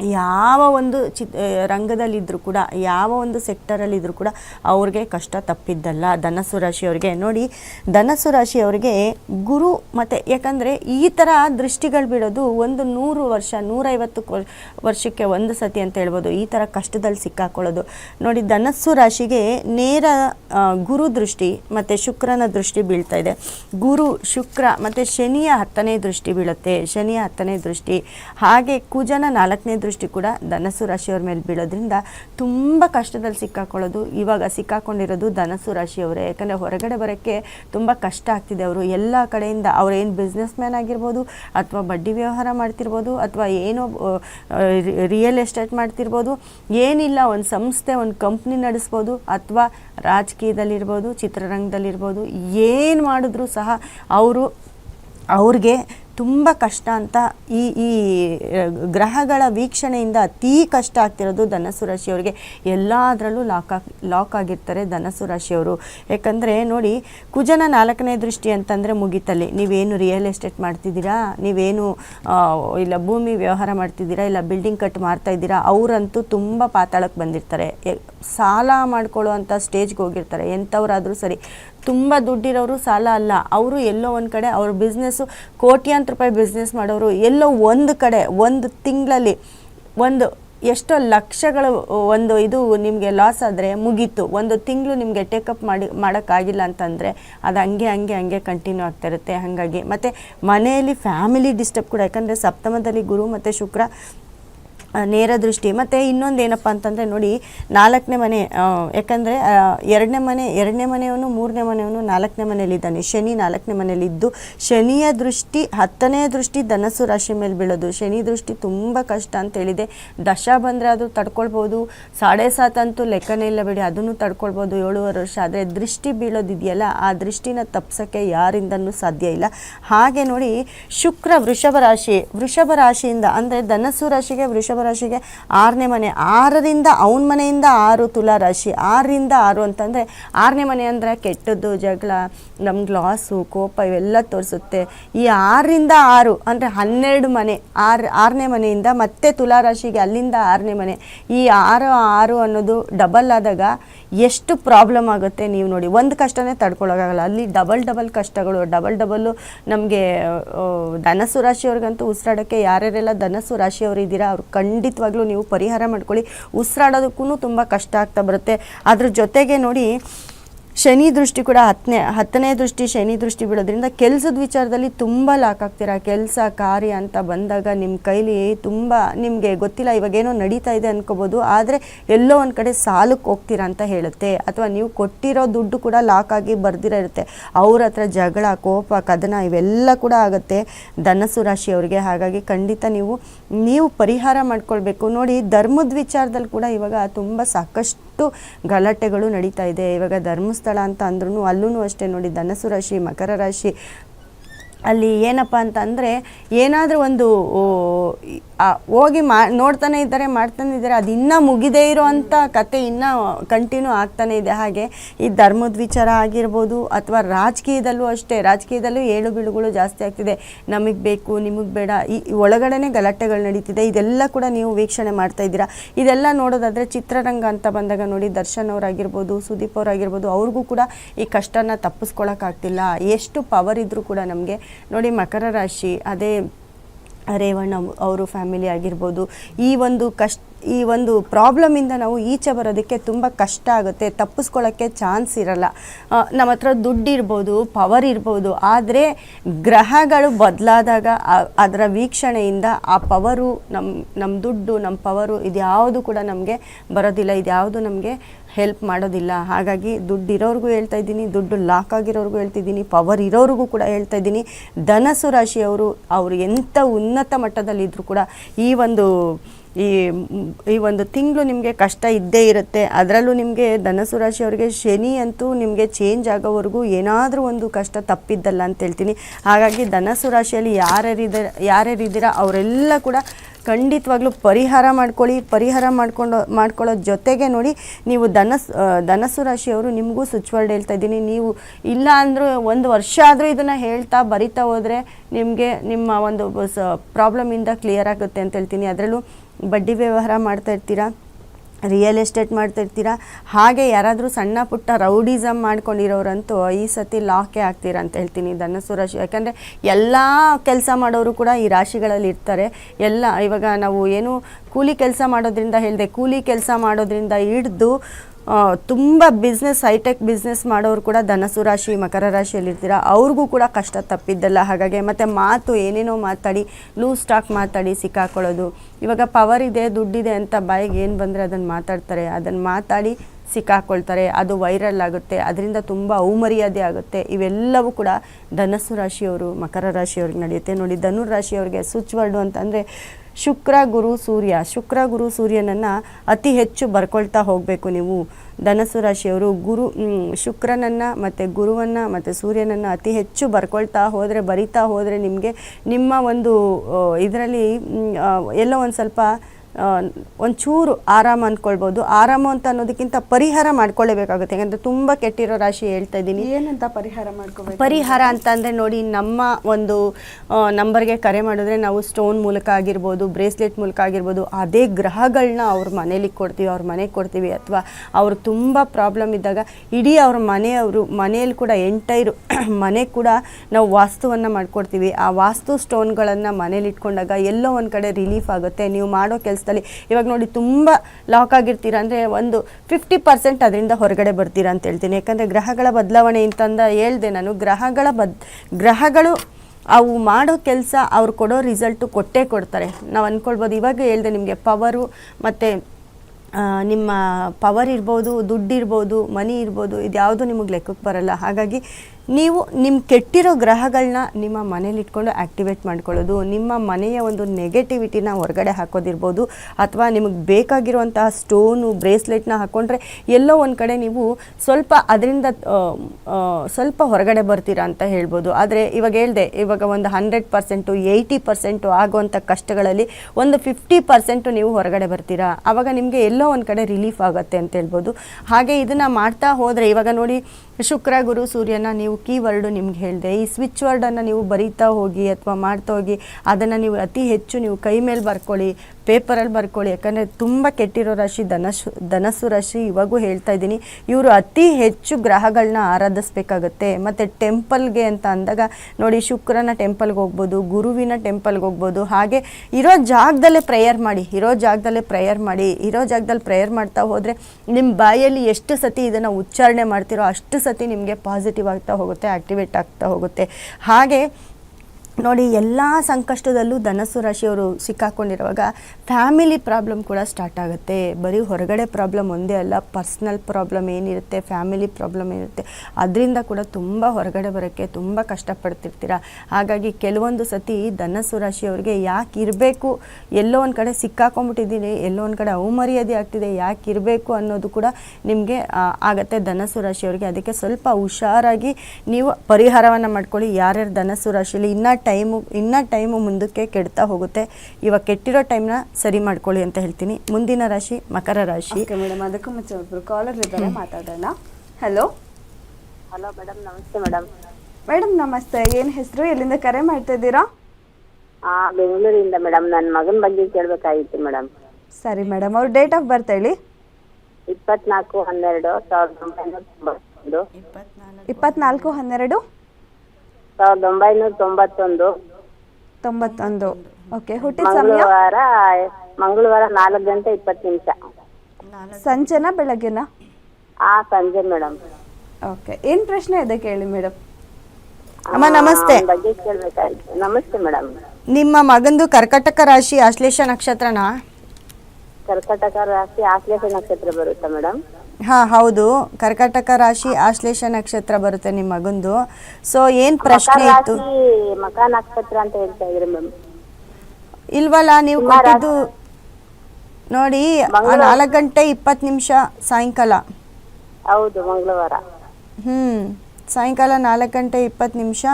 ಯಾವ ಒಂದು ಚಿ ರಂಗದಲ್ಲಿದ್ದರೂ ಕೂಡ, ಯಾವ ಒಂದು ಸೆಕ್ಟರಲ್ಲಿದ್ದರೂ ಕೂಡ ಅವ್ರಿಗೆ ಕಷ್ಟ ತಪ್ಪಿದ್ದಲ್ಲ. ಧನಸ್ಸು ರಾಶಿಯವ್ರಿಗೆ ನೋಡಿ, ಧನಸ್ಸು ರಾಶಿಯವ್ರಿಗೆ ಗುರು ಮತ್ತು, ಯಾಕಂದರೆ ಈ ಥರ ದೃಷ್ಟಿಗಳು ಬೀಳೋದು ಒಂದು ನೂರು ವರ್ಷ, ನೂರೈವತ್ತು ವರ್- ವರ್ಷಕ್ಕೆ ಒಂದು ಸತಿ ಅಂತ ಹೇಳ್ಬೋದು. ಈ ಥರ ಕಷ್ಟದಲ್ಲಿ ಸಿಕ್ಕಾಕೊಳ್ಳೋದು. ನೋಡಿ, ಧನಸ್ಸು ರಾಶಿಗೆ ನೇರ ಗುರು ದೃಷ್ಟಿ ಮತ್ತು ಶುಕ್ರನ ದೃಷ್ಟಿ ಬೀಳ್ತಾ ಇದೆ. ಗುರು, ಶುಕ್ರ ಮತ್ತು ಶನಿಯ ಹತ್ತನೇ ದೃಷ್ಟಿ ಬೀಳುತ್ತೆ. ಶನಿಯ ಹತ್ತನೇ ದೃಷ್ಟಿ. ಹಾಗೆ ಕುಜನ ನಾಲ್ಕನೇ ದೃಷ್ಟಿ ಕೂಡ ಧನಸು ರಾಶಿಯವ್ರ ಮೇಲೆ ಬೀಳೋದ್ರಿಂದ ತುಂಬ ಕಷ್ಟದಲ್ಲಿ ಸಿಕ್ಕಾಕೊಳ್ಳೋದು, ಇವಾಗ ಸಿಕ್ಕಾಕೊಂಡಿರೋದು ಧನಸು ರಾಶಿಯವರೇ. ಯಾಕಂದರೆ ಹೊರಗಡೆ ಬರೋಕ್ಕೆ ತುಂಬ ಕಷ್ಟ ಆಗ್ತಿದೆ ಅವರು. ಎಲ್ಲ ಕಡೆಯಿಂದ ಅವ್ರು ಏನು ಬಿಸ್ನೆಸ್ ಮ್ಯಾನ್ ಆಗಿರ್ಬೋದು ಅಥವಾ ಬಡ್ಡಿ ವ್ಯವಹಾರ ಮಾಡ್ತಿರ್ಬೋದು ಅಥವಾ ಏನೋ ರಿಯಲ್ ಎಸ್ಟೇಟ್ ಮಾಡ್ತಿರ್ಬೋದು. ಏನಿಲ್ಲ, ಒಂದು ಸಂಸ್ಥೆ, ಒಂದು ಕಂಪ್ನಿ ನಡೆಸ್ಬೋದು ಅಥವಾ ರಾಜಕೀಯದಲ್ಲಿರ್ಬೋದು, ಚಿತ್ರರಂಗದಲ್ಲಿರ್ಬೋದು. ಏನು ಮಾಡಿದ್ರೂ ಸಹ ಅವರು ಅವ್ರಿಗೆ ತುಂಬ ಕಷ್ಟ ಅಂತ ಈ ಈ ಗ್ರಹಗಳ ವೀಕ್ಷಣೆಯಿಂದ ಅತೀ ಕಷ್ಟ ಆಗ್ತಿರೋದು ಧನಸ್ಸು ರಾಶಿಯವರಿಗೆ. ಎಲ್ಲದರಲ್ಲೂ ಲಾಕ್ ಲಾಕ್ ಆಗಿರ್ತಾರೆ ಧನಸ್ಸು ರಾಶಿಯವರು. ಯಾಕಂದರೆ ನೋಡಿ, ಕುಜನ ನಾಲ್ಕನೇ ದೃಷ್ಟಿ ಅಂತಂದರೆ ಮುಗಿತಲ್ಲಿ. ನೀವೇನು ರಿಯಲ್ ಎಸ್ಟೇಟ್ ಮಾಡ್ತಿದ್ದೀರಾ? ನೀವೇನು ಇಲ್ಲ ಭೂಮಿ ವ್ಯವಹಾರ ಮಾಡ್ತಿದ್ದೀರಾ? ಇಲ್ಲ ಬಿಲ್ಡಿಂಗ್ ಕಟ್ ಮಾಡ್ತಾ ಇದ್ದೀರಾ? ಅವರಂತೂ ತುಂಬ ಪಾತಾಳಕ್ಕೆ ಬಂದಿರ್ತಾರೆ. ಸಾಲ ಮಾಡ್ಕೊಳ್ಳೋ ಅಂಥ ಸ್ಟೇಜ್ಗೆ ಹೋಗಿರ್ತಾರೆ. ಎಂಥವ್ರಾದರೂ ಸರಿ. ತುಂಬ ದುಡ್ಡಿರೋರು ಸಾಲ ಅಲ್ಲ. ಅವರು ಎಲ್ಲೋ ಒಂದು ಕಡೆ ಅವ್ರ ಬಿಸ್ನೆಸ್ಸು ಕೋಟ್ಯಾಂತರ ರೂಪಾಯಿ ಬಿಸ್ನೆಸ್ ಮಾಡೋರು ಎಲ್ಲೋ ಒಂದು ಕಡೆ, ಒಂದು ತಿಂಗಳಲ್ಲಿ ಒಂದು ಎಷ್ಟೋ ಲಕ್ಷಗಳು, ಒಂದು ಇದು ನಿಮಗೆ ಲಾಸ್ ಆದರೆ ಮುಗೀತು. ಒಂದು ತಿಂಗಳು ನಿಮಗೆ ಟೇಕಪ್ ಮಾಡಿ, ಮಾಡೋಕ್ಕಾಗಿಲ್ಲ ಅಂತಂದರೆ ಅದು ಹಂಗೆ ಹಂಗೆ ಹಂಗೆ ಕಂಟಿನ್ಯೂ ಆಗ್ತಾ ಇರುತ್ತೆ. ಹಾಗಾಗಿ ಮತ್ತು ಮನೆಯಲ್ಲಿ ಫ್ಯಾಮಿಲಿ ಡಿಸ್ಟರ್ಬ್ ಕೂಡ, ಯಾಕಂದರೆ ಸಪ್ತಮದಲ್ಲಿ ಗುರು ಮತ್ತು ಶುಕ್ರ ನೇರ ದೃಷ್ಟಿ. ಮತ್ತು ಇನ್ನೊಂದು ಏನಪ್ಪ ಅಂತಂದರೆ ನೋಡಿ, ನಾಲ್ಕನೇ ಮನೆ ಯಾಕಂದರೆ ಎರಡನೇ ಮನೆ, ಎರಡನೇ ಮನೆಯವನು, ಮೂರನೇ ಮನೆಯವನು ನಾಲ್ಕನೇ ಮನೆಯಲ್ಲಿದ್ದಾನೆ. ಶನಿ ನಾಲ್ಕನೇ ಮನೆಯಲ್ಲಿದ್ದು. ಶನಿಯ ದೃಷ್ಟಿ ಹತ್ತನೇ ದೃಷ್ಟಿ ಧನಸ್ಸು ರಾಶಿ ಮೇಲೆ ಬೀಳೋದು. ಶನಿ ದೃಷ್ಟಿ ತುಂಬ ಕಷ್ಟ ಅಂತ ಹೇಳಿದೆ. ದಶ ಬಂದರೆ ಅದು ತಡ್ಕೊಳ್ಬೋದು. ಸಾಡೆ ಸಾತಂತೂ ಲೆಕ್ಕನೇ ಇಲ್ಲ ಬಿಡಿ, ಅದನ್ನು ತಡ್ಕೊಳ್ಬೋದು ಏಳುವರೆ ವರ್ಷ. ಆದರೆ ದೃಷ್ಟಿ ಬೀಳೋದಿದೆಯಲ್ಲ, ಆ ದೃಷ್ಟಿನ ತಪ್ಸೋಕ್ಕೆ ಯಾರಿಂದನೂ ಸಾಧ್ಯ ಇಲ್ಲ. ಹಾಗೆ ನೋಡಿ, ಶುಕ್ರ ವೃಷಭ ರಾಶಿ, ವೃಷಭ ರಾಶಿಯಿಂದ, ಅಂದರೆ ಧನಸ್ಸು ರಾಶಿಗೆ ವೃಷಭ ರಾಶಿಗೆ ಆರನೇ ಮನೆ, ಆರರಿಂದ ಅವನ ಮನೆಯಿಂದ ಆರು ತುಲಾ ರಾಶಿ, ಆರರಿಂದ ಆರು ಅಂತಂದರೆ ಆರನೇ ಮನೆ ಅಂದರೆ ಕೆಟ್ಟದ್ದು, ಜಗಳ, ನಮ್ಗೆ ಲಾಸು ಕೋಪ ಇವೆಲ್ಲ ತೋರಿಸುತ್ತೆ. ಈ ಆರರಿಂದ ಆರು ಅಂದರೆ ಹನ್ನೆರಡು ಮನೆ, ಆರು, ಆರನೇ ಮನೆಯಿಂದ ಮತ್ತೆ ತುಲಾ ರಾಶಿಗೆ ಅಲ್ಲಿಂದ ಆರನೇ ಮನೆ. ಈ ಆರು ಆರು ಅನ್ನೋದು ಡಬಲ್ ಆದಾಗ ಎಷ್ಟು ಪ್ರಾಬ್ಲಮ್ ಆಗುತ್ತೆ ನೀವು ನೋಡಿ. ಒಂದು ಕಷ್ಟನೇ ತಡ್ಕೊಳ್ಳೋಕ್ಕಾಗಲ್ಲ ಅಲ್ಲಿ ಡಬಲ್ ಡಬಲ್ ಕಷ್ಟಗಳು ಡಬಲ್ ಡಬಲ್ಲು ನಮಗೆ ಧನಸ್ಸು ರಾಶಿಯವ್ರಿಗಂತೂ ಉಸಿರಾಡೋಕ್ಕೆ ಯಾರ್ಯಾರೆಲ್ಲ ಧನಸ್ಸು ರಾಶಿಯವರು ಇದ್ದೀರಾ ಅವ್ರು ಖಂಡಿತವಾಗ್ಲೂ ನೀವು ಪರಿಹಾರ ಮಾಡ್ಕೊಳ್ಳಿ. ಉಸಿರಾಡೋದಕ್ಕೂ ತುಂಬ ಕಷ್ಟ ಆಗ್ತಾ ಬರುತ್ತೆ. ಅದ್ರ ಜೊತೆಗೆ ನೋಡಿ ಶನಿ ದೃಷ್ಟಿ ಕೂಡ ಹತ್ತನೇ ಹತ್ತನೇ ದೃಷ್ಟಿ ಶನಿ ದೃಷ್ಟಿ ಬಿಡೋದ್ರಿಂದ ಕೆಲಸದ ವಿಚಾರದಲ್ಲಿ ತುಂಬ ಲಾಕ್ ಆಗ್ತೀರಾ? ಕೆಲಸ, ಕಾರ್ಯ ಅಂತ ಬಂದಾಗ ನಿಮ್ಮ ಕೈಲಿ ತುಂಬ ನಿಮಗೆ ಗೊತ್ತಿಲ್ಲ ಇವಾಗ ಏನೋ ನಡೀತಾ ಇದೆ ಅನ್ಕೋಬೋದು, ಆದರೆ ಎಲ್ಲೋ ಒಂದು ಕಡೆ ಸಾಲಕ್ಕೆ ಹೋಗ್ತೀರಾ ಅಂತ ಹೇಳುತ್ತೆ. ಅಥವಾ ನೀವು ಕೊಟ್ಟಿರೋ ದುಡ್ಡು ಕೂಡ ಲಾಕ್ ಆಗಿ ಬರ್ದಿರ ಇರುತ್ತೆ. ಅವ್ರ ಹತ್ರ ಜಗಳ, ಕೋಪ, ಕದನ ಇವೆಲ್ಲ ಕೂಡ ಆಗುತ್ತೆ. ಧನಸ್ಸು ರಾಶಿಯವರಿಗೆ ಹಾಗಾಗಿ ಖಂಡಿತ ನೀವು ನೀವು ಪರಿಹಾರ ಮಾಡ್ಕೊಳ್ಬೇಕು. ನೋಡಿ, ಧರ್ಮದ ವಿಚಾರದಲ್ಲಿ ಕೂಡ ಇವಾಗ ತುಂಬ ಸಾಕಷ್ಟು ಗಲಾಟೆಗಳು ನಡೀತಾ ಇದೆ. ಇವಾಗ ಧರ್ಮಸ್ಥಳ ಅಂತ ಅಂದ್ರೂ ಅಲ್ಲೂ ಅಷ್ಟೇ ನೋಡಿ ಧನಸು ರಾಶಿ, ಮಕರ ರಾಶಿ. ಅಲ್ಲಿ ಏನಪ್ಪ ಅಂತಂದರೆ ಏನಾದರೂ ಒಂದು ಹೋಗಿ ಮಾ, ನೋಡ್ತಾನೆ ಇದ್ದಾರೆ, ಮಾಡ್ತಾನೆ ಇದ್ದಾರೆ, ಅದು ಇನ್ನೂ ಮುಗಿದೇ ಇರೋವಂಥ ಕತೆ ಇನ್ನೂ ಕಂಟಿನ್ಯೂ ಆಗ್ತಾನೆ ಇದೆ. ಹಾಗೆ ಈ ಧರ್ಮದ ವಿಚಾರ ಆಗಿರ್ಬೋದು ಅಥವಾ ರಾಜಕೀಯದಲ್ಲೂ ಅಷ್ಟೇ, ರಾಜಕೀಯದಲ್ಲೂ ಏಳು ಬೀಳುಗಳು ಜಾಸ್ತಿ ಆಗ್ತಿದೆ. ನಮಗೆ ಬೇಕು, ನಿಮಗೆ ಬೇಡ, ಈ ಒಳಗಡೆನೇ ಗಲಾಟೆಗಳು ನಡೀತಿದೆ. ಇದೆಲ್ಲ ಕೂಡ ನೀವು ವೀಕ್ಷಣೆ ಮಾಡ್ತಾ ಇದ್ದೀರಾ. ಇದೆಲ್ಲ ನೋಡೋದಾದರೆ ಚಿತ್ರರಂಗ ಅಂತ ಬಂದಾಗ ನೋಡಿ, ದರ್ಶನ್ ಅವರಾಗಿರ್ಬೋದು, ಸುದೀಪ್ ಅವರಾಗಿರ್ಬೋದು, ಅವ್ರಿಗೂ ಕೂಡ ಈ ಕಷ್ಟನ ತಪ್ಪಿಸ್ಕೊಳಕ್ಕಾಗ್ತಿಲ್ಲ. ಎಷ್ಟು ಪವರ್ ಇದ್ದರೂ ಕೂಡ ನಮಗೆ ನೋಡಿ, ಮಕರ ರಾಶಿ, ಅದೇ ರೇವಣ್ಣ ಅವರು ಫ್ಯಾಮಿಲಿ ಆಗಿರ್ಬೋದು ಈ ಒಂದು ಕಷ್ಟ ಈ ಒಂದು ಪ್ರಾಬ್ಲಮಿಂದ ನಾವು ಈಚೆ ಬರೋದಕ್ಕೆ ತುಂಬ ಕಷ್ಟ ಆಗುತ್ತೆ. ತಪ್ಪಿಸ್ಕೊಳ್ಳೋಕ್ಕೆ ಚಾನ್ಸ್ ಇರಲ್ಲ. ನಮ್ಮ ಹತ್ರ ದುಡ್ಡು ಇರ್ಬೋದು ಪವರ್ ಇರ್ಬೋದು, ಆದರೆ ಗ್ರಹಗಳು ಬದಲಾದಾಗ ಅದರ ವೀಕ್ಷಣೆಯಿಂದ ಆ ಪವರು ನಮ್ಮ ನಮ್ಮ ದುಡ್ಡು ನಮ್ಮ ಪವರು ಇದ್ಯಾವುದು ಕೂಡ ನಮಗೆ ಬರೋದಿಲ್ಲ, ಇದ್ಯಾವುದು ನಮಗೆ ಹೆಲ್ಪ್ ಮಾಡೋದಿಲ್ಲ. ಹಾಗಾಗಿ ದುಡ್ಡು ಇರೋರಿಗೂ ಹೇಳ್ತಾ ಇದ್ದೀನಿ, ದುಡ್ಡು ಲಾಕ್ ಆಗಿರೋರಿಗೂ ಹೇಳ್ತಿದ್ದೀನಿ ಪವರ್ ಇರೋರಿಗೂ ಕೂಡ ಹೇಳ್ತಾ ಇದ್ದೀನಿ. ಧನಸು ರಾಶಿಯವರು, ಅವರು ಎಂಥ ಉನ್ನತ ಮಟ್ಟದಲ್ಲಿದ್ದರೂ ಕೂಡ ಈ ಒಂದು ಈ ಈ ಒಂದು ತಿಂಗಳು ನಿಮಗೆ ಕಷ್ಟ ಇದ್ದೇ ಇರುತ್ತೆ. ಅದರಲ್ಲೂ ನಿಮಗೆ ಧನಸು ರಾಶಿಯವರಿಗೆ ಶನಿ ಅಂತೂ ನಿಮಗೆ ಚೇಂಜ್ ಆಗೋವರೆಗೂ ಏನಾದರೂ ಒಂದು ಕಷ್ಟ ತಪ್ಪಿದ್ದಲ್ಲ ಅಂತ ಹೇಳ್ತೀನಿ. ಹಾಗಾಗಿ ಧನಸು ರಾಶಿಯಲ್ಲಿ ಯಾರ್ಯಾರಿದ್ದ ಯಾರ್ಯಾರಿದ್ದೀರಾ ಅವರೆಲ್ಲ ಕೂಡ ಖಂಡಿತವಾಗ್ಲೂ ಪರಿಹಾರ ಮಾಡ್ಕೊಳ್ಳಿ, ಪರಿಹಾರ ಮಾಡ್ಕೊಂಡು, ಮಾಡ್ಕೊಳ್ಳೋ ಜೊತೆಗೆ ನೋಡಿ ನೀವು ಧನಸ್ ಧನಸ್ಸು ರಾಶಿಯವರು ನಿಮಗೂ ಸುಚ್ವರ್ಡ್ ವರ್ಡ್ ಹೇಳ್ತಾ ಇದ್ದೀನಿ. ನೀವು ಇಲ್ಲ ಅಂದರೂ ಒಂದು ವರ್ಷ ಆದರೂ ಇದನ್ನು ಹೇಳ್ತಾ ಬರಿತಾ ಹೋದರೆ ನಿಮಗೆ ನಿಮ್ಮ ಒಂದು ಪ್ರಾಬ್ಲಮಿಂದ ಕ್ಲಿಯರ್ ಆಗುತ್ತೆ ಅಂತ ಹೇಳ್ತೀನಿ. ಅದರಲ್ಲೂ ಬಡ್ಡಿ ವ್ಯವಹಾರ ಮಾಡ್ತಾ ಇರ್ತೀರಾ? ರಿಯಲ್ ಎಸ್ಟೇಟ್ ಮಾಡ್ತಿರ್ತೀರಾ? ಹಾಗೆ ಯಾರಾದರೂ ಸಣ್ಣ ಪುಟ್ಟ ರೌಡಿಸಮ್ ಮಾಡ್ಕೊಂಡಿರೋರಂತೂ ಈ ಸತಿ ಲಾಕೇ ಆಗ್ತೀರಾ ಅಂತ ಹೇಳ್ತೀನಿ ಧನಸ್ಸು ರಾಶಿ. ಯಾಕಂದರೆ ಎಲ್ಲ ಕೆಲಸ ಮಾಡೋರು ಕೂಡ ಈ ರಾಶಿಗಳಲ್ಲಿ ಇರ್ತಾರೆ. ಎಲ್ಲ ಇವಾಗ ನಾವು ಏನು ಕೂಲಿ ಕೆಲಸ ಮಾಡೋದ್ರಿಂದ ಹೇಳಿದೆ ಕೂಲಿ ಕೆಲಸ ಮಾಡೋದ್ರಿಂದ ಹಿಡ್ದು ತುಂಬ ಬಿಸ್ನೆಸ್ ಹೈಟೆಕ್ ಬಿಸ್ನೆಸ್ ಮಾಡೋರು ಕೂಡ ಧನಸು ರಾಶಿ, ಮಕರ ರಾಶಿಯಲ್ಲಿ ಇರ್ತೀರ ಅವ್ರಿಗೂ ಕೂಡ ಕಷ್ಟ ತಪ್ಪಿದ್ದಲ್ಲ. ಹಾಗಾಗಿ ಮತ್ತು ಮಾತು ಏನೇನೋ ಮಾತಾಡಿ ಲೂಸ್ ಸ್ಟಾಕ್ ಮಾತಾಡಿ ಸಿಕ್ಕಾಕೊಳ್ಳೋದು. ಇವಾಗ ಪವರ್ ಇದೆ, ದುಡ್ಡಿದೆ ಅಂತ ಬಾಯಿಗೆ ಏನು ಬಂದರೆ ಅದನ್ನು ಮಾತಾಡ್ತಾರೆ. ಅದನ್ನು ಮಾತಾಡಿ ಸಿಕ್ಕಾಕೊಳ್ತಾರೆ. ಅದು ವೈರಲ್ ಆಗುತ್ತೆ. ಅದರಿಂದ ತುಂಬ ಅವಮರ್ಯಾದೆ ಆಗುತ್ತೆ. ಇವೆಲ್ಲವೂ ಕೂಡ ಧನಸ್ಸು ರಾಶಿಯವರು, ಮಕರ ರಾಶಿಯವ್ರಿಗೆ ನಡೆಯುತ್ತೆ. ನೋಡಿ, ಧನುರ್ ರಾಶಿಯವ್ರಿಗೆ ಸ್ವಿಚ್ ವರ್ಡು ಅಂತಂದರೆ ಶುಕ್ರ ಗುರು ಸೂರ್ಯ. ಶುಕ್ರ ಗುರು ಸೂರ್ಯನನ್ನು ಅತಿ ಹೆಚ್ಚು ಬರ್ಕೊಳ್ತಾ ಹೋಗಬೇಕು ನೀವು. ಧನಸು ರಾಶಿಯವರು ಗುರು ಶುಕ್ರನನ್ನು ಮತ್ತು ಗುರುವನ್ನು ಮತ್ತು ಸೂರ್ಯನನ್ನು ಅತಿ ಹೆಚ್ಚು ಬರ್ಕೊಳ್ತಾ ಹೋದರೆ, ಬರಿತಾ ಹೋದರೆ ನಿಮಗೆ ನಿಮ್ಮ ಒಂದು ಇದರಲ್ಲಿ ಎಲ್ಲೋ ಒಂದು ಸ್ವಲ್ಪ ಒಂಚೂರು ಆರಾಮ ಅಂದ್ಕೊಳ್ಬೋದು ಆರಾಮ ಅಂತ ಅನ್ನೋದಕ್ಕಿಂತ ಪರಿಹಾರ ಮಾಡ್ಕೊಳ್ಳೇಬೇಕಾಗುತ್ತೆ. ಯಾಕಂದರೆ ತುಂಬ ಕೆಟ್ಟಿರೋ ರಾಶಿ ಹೇಳ್ತಾ ಇದ್ದೀನಿ.
ಏನಂತ ಪರಿಹಾರ ಮಾಡ್ಕೋಬೇಕು?
ಪರಿಹಾರ ಅಂತ ಅಂದರೆ ನೋಡಿ ನಮ್ಮ ಒಂದು ನಂಬರ್ಗೆ ಕರೆ ಮಾಡಿದ್ರೆ ನಾವು ಸ್ಟೋನ್ ಮೂಲಕ ಆಗಿರ್ಬೋದು ಬ್ರೇಸ್ಲೆಟ್ ಮೂಲಕ ಆಗಿರ್ಬೋದು ಅದೇ ಗ್ರಹಗಳನ್ನ ಅವ್ರ ಮನೇಲಿ ಕೊಡ್ತೀವಿ ಅವ್ರ ಮನೆಗೆ ಕೊಡ್ತೀವಿ ಅಥವಾ ಅವ್ರು ತುಂಬ ಪ್ರಾಬ್ಲಮ್ ಇದ್ದಾಗ ಇಡೀ ಅವ್ರ ಮನೆಯವರು ಮನೆಯಲ್ಲಿ ಕೂಡ ಎಂಟೈರು ಮನೆ ಕೂಡ ನಾವು ವಾಸ್ತುವನ್ನು ಮಾಡ್ಕೊಡ್ತೀವಿ. ಆ ವಾಸ್ತು ಸ್ಟೋನ್ಗಳನ್ನು ಮನೇಲಿ ಇಟ್ಕೊಂಡಾಗ ಎಲ್ಲೋ ಒಂದು ಕಡೆ ರಿಲೀಫ್ ಆಗುತ್ತೆ. ನೀವು ಮಾಡೋ ಕೆಲಸ ಕೆಲಸದಲ್ಲಿ ಇವಾಗ ನೋಡಿ ತುಂಬ ಲಾಕ್ ಆಗಿರ್ತೀರ ಅಂದರೆ ಒಂದು ಫಿಫ್ಟಿ ಪರ್ಸೆಂಟ್ ಅದರಿಂದ ಹೊರಗಡೆ ಬರ್ತೀರಾ ಅಂತ ಹೇಳ್ತೀನಿ. ಯಾಕಂದರೆ ಗ್ರಹಗಳ ಬದಲಾವಣೆ ಅಂತಂದ ಹೇಳ್ದೆ ನಾನು, ಗ್ರಹಗಳ ಬದ್, ಗ್ರಹಗಳು ಅವು ಮಾಡೋ ಕೆಲಸ ಅವ್ರು ಕೊಡೋ ರಿಸಲ್ಟು ಕೊಟ್ಟೇ ಕೊಡ್ತಾರೆ. ನಾವು ಅಂದ್ಕೊಳ್ಬೋದು ಇವಾಗ ಹೇಳ್ದೆ ನಿಮಗೆ ಪವರು ಮತ್ತು ನಿಮ್ಮ ಪವರ್ ಇರ್ಬೋದು, ದುಡ್ಡು ಇರ್ಬೋದು ಮನಿ ಇರ್ಬೋದು ಇದು ಯಾವುದು ನಿಮಗೆ ಲೆಕ್ಕಕ್ಕೆ ಬರಲ್ಲ. ಹಾಗಾಗಿ ನೀವು ನಿಮ್ಮ ಕೆಟ್ಟಿರೋ ಗ್ರಹಗಳನ್ನ ನಿಮ್ಮ ಮನೇಲಿಟ್ಕೊಂಡು ಆ್ಯಕ್ಟಿವೇಟ್ ಮಾಡ್ಕೊಳ್ಳೋದು, ನಿಮ್ಮ ಮನೆಯ ಒಂದು ನೆಗೆಟಿವಿಟಿನ ಹೊರಗಡೆ ಹಾಕೋದಿರ್ಬೋದು, ಅಥವಾ ನಿಮಗೆ ಬೇಕಾಗಿರುವಂತಹ ಸ್ಟೋನು ಬ್ರೇಸ್ಲೆಟ್ನ ಹಾಕ್ಕೊಂಡ್ರೆ ಎಲ್ಲೋ ಒಂದು ಕಡೆ ನೀವು ಸ್ವಲ್ಪ ಅದರಿಂದ ಸ್ವಲ್ಪ ಹೊರಗಡೆ ಬರ್ತೀರಾ ಅಂತ ಹೇಳ್ಬೋದು. ಆದರೆ ಇವಾಗ ಹೇಳಿದೆ, ಇವಾಗ ಒಂದು ಹಂಡ್ರೆಡ್ ಪರ್ಸೆಂಟು ಏಯ್ಟಿ ಪರ್ಸೆಂಟು ಆಗುವಂಥ ಕಷ್ಟಗಳಲ್ಲಿ ಒಂದು ಫಿಫ್ಟಿ ಪರ್ಸೆಂಟು ನೀವು ಹೊರಗಡೆ ಬರ್ತೀರಾ. ಆವಾಗ ನಿಮಗೆ ಎಲ್ಲೋ ಒಂದು ಕಡೆ ರಿಲೀಫ್ ಆಗುತ್ತೆ ಅಂತ ಹೇಳ್ಬೋದು. ಹಾಗೆ ಇದನ್ನು ಮಾಡ್ತಾ ಹೋದರೆ, ಇವಾಗ ನೋಡಿ ಶುಕ್ರ ಗುರು ಸೂರ್ಯನ ನೀವು ಕೀವರ್ಡು ನಿಮ್ಗೆ ಹೇಳಿದೆ. ಈ ಸ್ವಿಚ್ ವರ್ಡನ್ನು ನೀವು ಬರೀತಾ ಹೋಗಿ ಅಥವಾ ಮಾಡ್ತಾ ಹೋಗಿ, ಅದನ್ನು ನೀವು ಅತಿ ಹೆಚ್ಚು ನೀವು ಕೈ ಮೇಲೆ ಬರ್ಕೊಳ್ಳಿ. ಪೇಪರಲ್ಲಿ ಬರ್ಕೊಳ್ಳಿ. ಯಾಕಂದರೆ ತುಂಬ ಕೆಟ್ಟಿರೋ ರಾಶಿ ಧನಸು ಧನಸ್ಸು ರಾಶಿ ಇವಾಗೂ ಹೇಳ್ತಾ ಇದ್ದೀನಿ. ಇವರು ಅತಿ ಹೆಚ್ಚು ಗ್ರಹಗಳನ್ನ ಆರಾಧಿಸ್ಬೇಕಾಗತ್ತೆ. ಮತ್ತು ಟೆಂಪಲ್ಗೆ ಅಂತ ಅಂದಾಗ ನೋಡಿ ಶುಕ್ರನ ಟೆಂಪಲ್ಗೆ ಹೋಗ್ಬೋದು, ಗುರುವಿನ ಟೆಂಪಲ್ಗೆ ಹೋಗ್ಬೋದು. ಹಾಗೆ ಇರೋ ಜಾಗದಲ್ಲೇ ಪ್ರೇಯರ್ ಮಾಡಿ, ಇರೋ ಜಾಗದಲ್ಲೇ ಪ್ರೇಯರ್ ಮಾಡಿ, ಇರೋ ಜಾಗದಲ್ಲಿ ಪ್ರೇಯರ್ ಮಾಡ್ತಾ ಹೋದರೆ ನಿಮ್ಮ ಬಾಯಲ್ಲಿ ಎಷ್ಟು ಸತಿ ಇದನ್ನು ಉಚ್ಚಾರಣೆ ಮಾಡ್ತಿರೋ ಅಷ್ಟು ಸತಿ ನಿಮಗೆ ಪಾಸಿಟಿವ್ ಆಗ್ತಾ ಹೋಗುತ್ತೆ ಆ್ಯಕ್ಟಿವೇಟ್ ಆಗ್ತಾ ಹೋಗುತ್ತೆ. ಹಾಗೆ ನೋಡಿ, ಎಲ್ಲ ಸಂಕಷ್ಟದಲ್ಲೂ ಧನಸ್ಸು ರಾಶಿಯವರು ಸಿಕ್ಕಾಕೊಂಡಿರುವಾಗ ಫ್ಯಾಮಿಲಿ ಪ್ರಾಬ್ಲಮ್ ಕೂಡ ಸ್ಟಾರ್ಟ್ ಆಗುತ್ತೆ. ಬರೀ ಹೊರಗಡೆ ಪ್ರಾಬ್ಲಮ್ ಒಂದೇ ಅಲ್ಲ, ಪರ್ಸ್ನಲ್ ಪ್ರಾಬ್ಲಮ್ ಏನಿರುತ್ತೆ, ಫ್ಯಾಮಿಲಿ ಪ್ರಾಬ್ಲಮ್ ಇರುತ್ತೆ ಅದರಿಂದ ಕೂಡ ತುಂಬ ಹೊರಗಡೆ ಬರೋಕ್ಕೆ ತುಂಬ ಕಷ್ಟಪಡ್ತಿರ್ತೀರ? ಹಾಗಾಗಿ ಕೆಲವೊಂದು ಸತಿ ಧನಸ್ಸು ರಾಶಿಯವ್ರಿಗೆ ಯಾಕೆ ಇರಬೇಕು, ಎಲ್ಲೋ ಒಂದು ಕಡೆ ಸಿಕ್ಕಾಕೊಂಡ್ಬಿಟ್ಟಿದ್ದೀನಿ, ಎಲ್ಲೋ ಒಂದು ಕಡೆ ಅವಮರ್ಯಾದೆ ಆಗ್ತಿದೆ, ಯಾಕೆ ಇರಬೇಕು ಅನ್ನೋದು ಕೂಡ ನಿಮಗೆ ಆಗತ್ತೆ ಧನಸ್ಸು ರಾಶಿಯವರಿಗೆ. ಅದಕ್ಕೆ ಸ್ವಲ್ಪ ಹುಷಾರಾಗಿ ನೀವು ಪರಿಹಾರವನ್ನು ಮಾಡ್ಕೊಳ್ಳಿ. ಯಾರ್ಯಾರು ಧನಸ್ಸು ರಾಶಿಯಲ್ಲಿ ಇನ್ನೂ ಟೈಮು ಇನ್ನೂ ಟೈಮು ಮುಂದಕ್ಕೆ ಕೆಡ್ತಾ ಹೋಗುತ್ತೆ. ಇವಾಗ ಕೆಟ್ಟಿರೋ ಟೈಮ್ನ ಸರಿ ಮಾಡ್ಕೊಳ್ಳಿ ಅಂತ ಹೇಳ್ತೀನಿ. ಮುಂದಿನ ರಾಶಿ ಮಕರ ರಾಶಿ.
ಮೇಡಮ್ ಅದಕ್ಕೂ ಮುಂಚೆ ಒಬ್ರು ಕಾಲರ್ ಇದ್ದಾರೆ ಮಾತಾಡೋಣ. ಹಲೋ
ಹಲೋ ಮೇಡಮ್ ನಮಸ್ತೆ ಮೇಡಮ್
ಮೇಡಮ್ ನಮಸ್ತೆ. ಏನು ಹೆಸರು? ಎಲ್ಲಿಂದ ಕರೆ ಮಾಡ್ತಾ ಇದ್ದೀರಾ?
ಆ ಬೆಂಗಳೂರಿಂದ ಮೇಡಮ್ ನನ್ನ ಮಗನ ಬಗ್ಗೆ ಕೇಳಬೇಕಾಗಿತ್ತು ಮೇಡಮ್
ಸರಿ ಮೇಡಮ್ ಅವ್ರ ಡೇಟ್ ಆಫ್ ಬರ್ತ್ ಹೇಳಿ?
ಇಪ್ಪತ್ನಾಲ್ಕು ಹನ್ನೆರಡು ಸಾವಿರದ ಒಂಬೈನೂರ ತೊಂಬತ್ತೊಂದು.
ಇಪ್ಪತ್ನಾಲ್ಕು ಹನ್ನೆರಡು?
ಸಾವಿರದ ಒಂಬೈನೂರ ತೊಂಬತ್ತೊಂದು.
ತೊಂಬತ್ತೊಂದು. ಓಕೆ ಹುಟ್ಟಿದ ಸಮಯ?
ಮಂಗಳವಾರ ಮಂಗಳವಾರ ನಾಲ್ಕು ಗಂಟೆ ಇಪ್ಪತ್ತು ನಿಮಿಷ.
ಸಂಜೆನಾ ಬೆಳಗ್ಗೆನಾ?
ಆ ಸಂಜೆ ಮೇಡಮ್.
ಓಕೆ ಏನು ಪ್ರಶ್ನೆ ಇದೆ ಕೇಳಿ ಮೇಡಮ್?
ಅಮ್ಮ ನಮಸ್ತೆ.
ಬಗ್ಗೆ ಕೇಳಬೇಕಾಗಿತ್ತು ನಮಸ್ತೆ ಮೇಡಮ್.
ನಿಮ್ಮ ಮಗಂದು ಕರ್ಕಟಕ ರಾಶಿ ಆಶ್ಲೇಷ ನಕ್ಷತ್ರನಾ?
ಕರ್ಕಟಕ ರಾಶಿ ಆಶ್ಲೇಷ ನಕ್ಷತ್ರ ಬರುತ್ತಾ ಮೇಡಮ್?
ಹಾಂ ಹೌದು. ಕರ್ಕಾಟಕ ರಾಶಿ ಆಶ್ಲೇಷ ನಕ್ಷತ್ರ ಬರುತ್ತೆ ನಿಮ್ಮ ಮಗಂದು. ಸೊ ಏನ್ ಪ್ರಶ್ನೆ ಇತ್ತು?
ಮಕ ನಕ್ಷತ್ರ ಅಂತ ಹೇಳ್ತಾ ಇದ್ರಿ ಮ್ಯಾಮ್
ಇಲ್ವಲ್ಲ ನೀವು ಕೊಟ್ಟಿದ್ದು ನೋಡಿ ನಾಲ್ಕು ಗಂಟೆ ಇಪ್ಪತ್ತು ನಿಮಿಷ ಸಾಯಂಕಾಲ.
ಹೌದು ಮಂಗಳವಾರ.
ಹ್ಮ್ ಸಾಯಂಕಾಲ ನಾಲ್ಕು ಗಂಟೆ ಇಪ್ಪತ್ತು ನಿಮಿಷ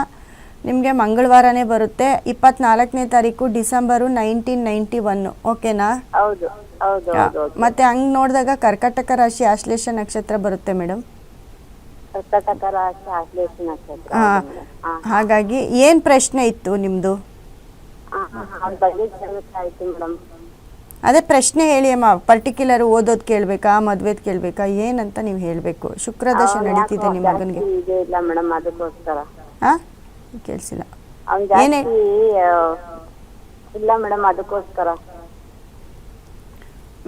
ನಿಮಗೆ ಮಂಗಳವಾರನೇ ಬರುತ್ತೆ. ಇಪ್ಪತ್ನಾಲ್ಕನೇ ತಾರೀಕು ಡಿಸೆಂಬರು ನೈನ್ಟೀನ್ ನೈಂಟಿ ಒನ್ ಓಕೆನಾ
ಹೌದು.
ಮತ್ತೆ ಹಂಗ್ ನೋಡಿದಾಗ ಕರ್ಕಟಕ ರಾಶಿ ಆಶ್ಲೇಷ ನಕ್ಷತ್ರ ಬರುತ್ತೆ ಮೇಡಮ್?
ಕರ್ಕಟಕ ರಾಶಿ ಆಶ್ಲೇಷ ನಕ್ಷತ್ರ
ಹಾಗಾಗಿ ಏನ್ ಪ್ರಶ್ನೆ ಇತ್ತು
ನಿಮ್ದು?
ಅದೇ ಪ್ರಶ್ನೆ ಹೇಳಿ ಅಮ್ಮ ಪರ್ಟಿಕ್ಯುಲರ್ ಓದೋದ್ ಕೇಳ್ಬೇಕಾ ಮದ್ವೆದ್ ಕೇಳ್ಬೇಕಾ ಏನಂತ ನೀವು ಹೇಳ್ಬೇಕು? ಶುಕ್ರದಶ ನಡೀತಿದೆ ನಿಮ್ಮ ಮಗನಿಗೆ.
ಇಲ್ಲ ಮೇಡಮ್ ಅದಕ್ಕೋಸ್ಕರ.
ಆ ಕೇಳಿಸಿಲ್ಲ. ಏನೇ-
ಇಲ್ಲ ಮೇಡಮ್ ಅದಕ್ಕೋಸ್ಕರ.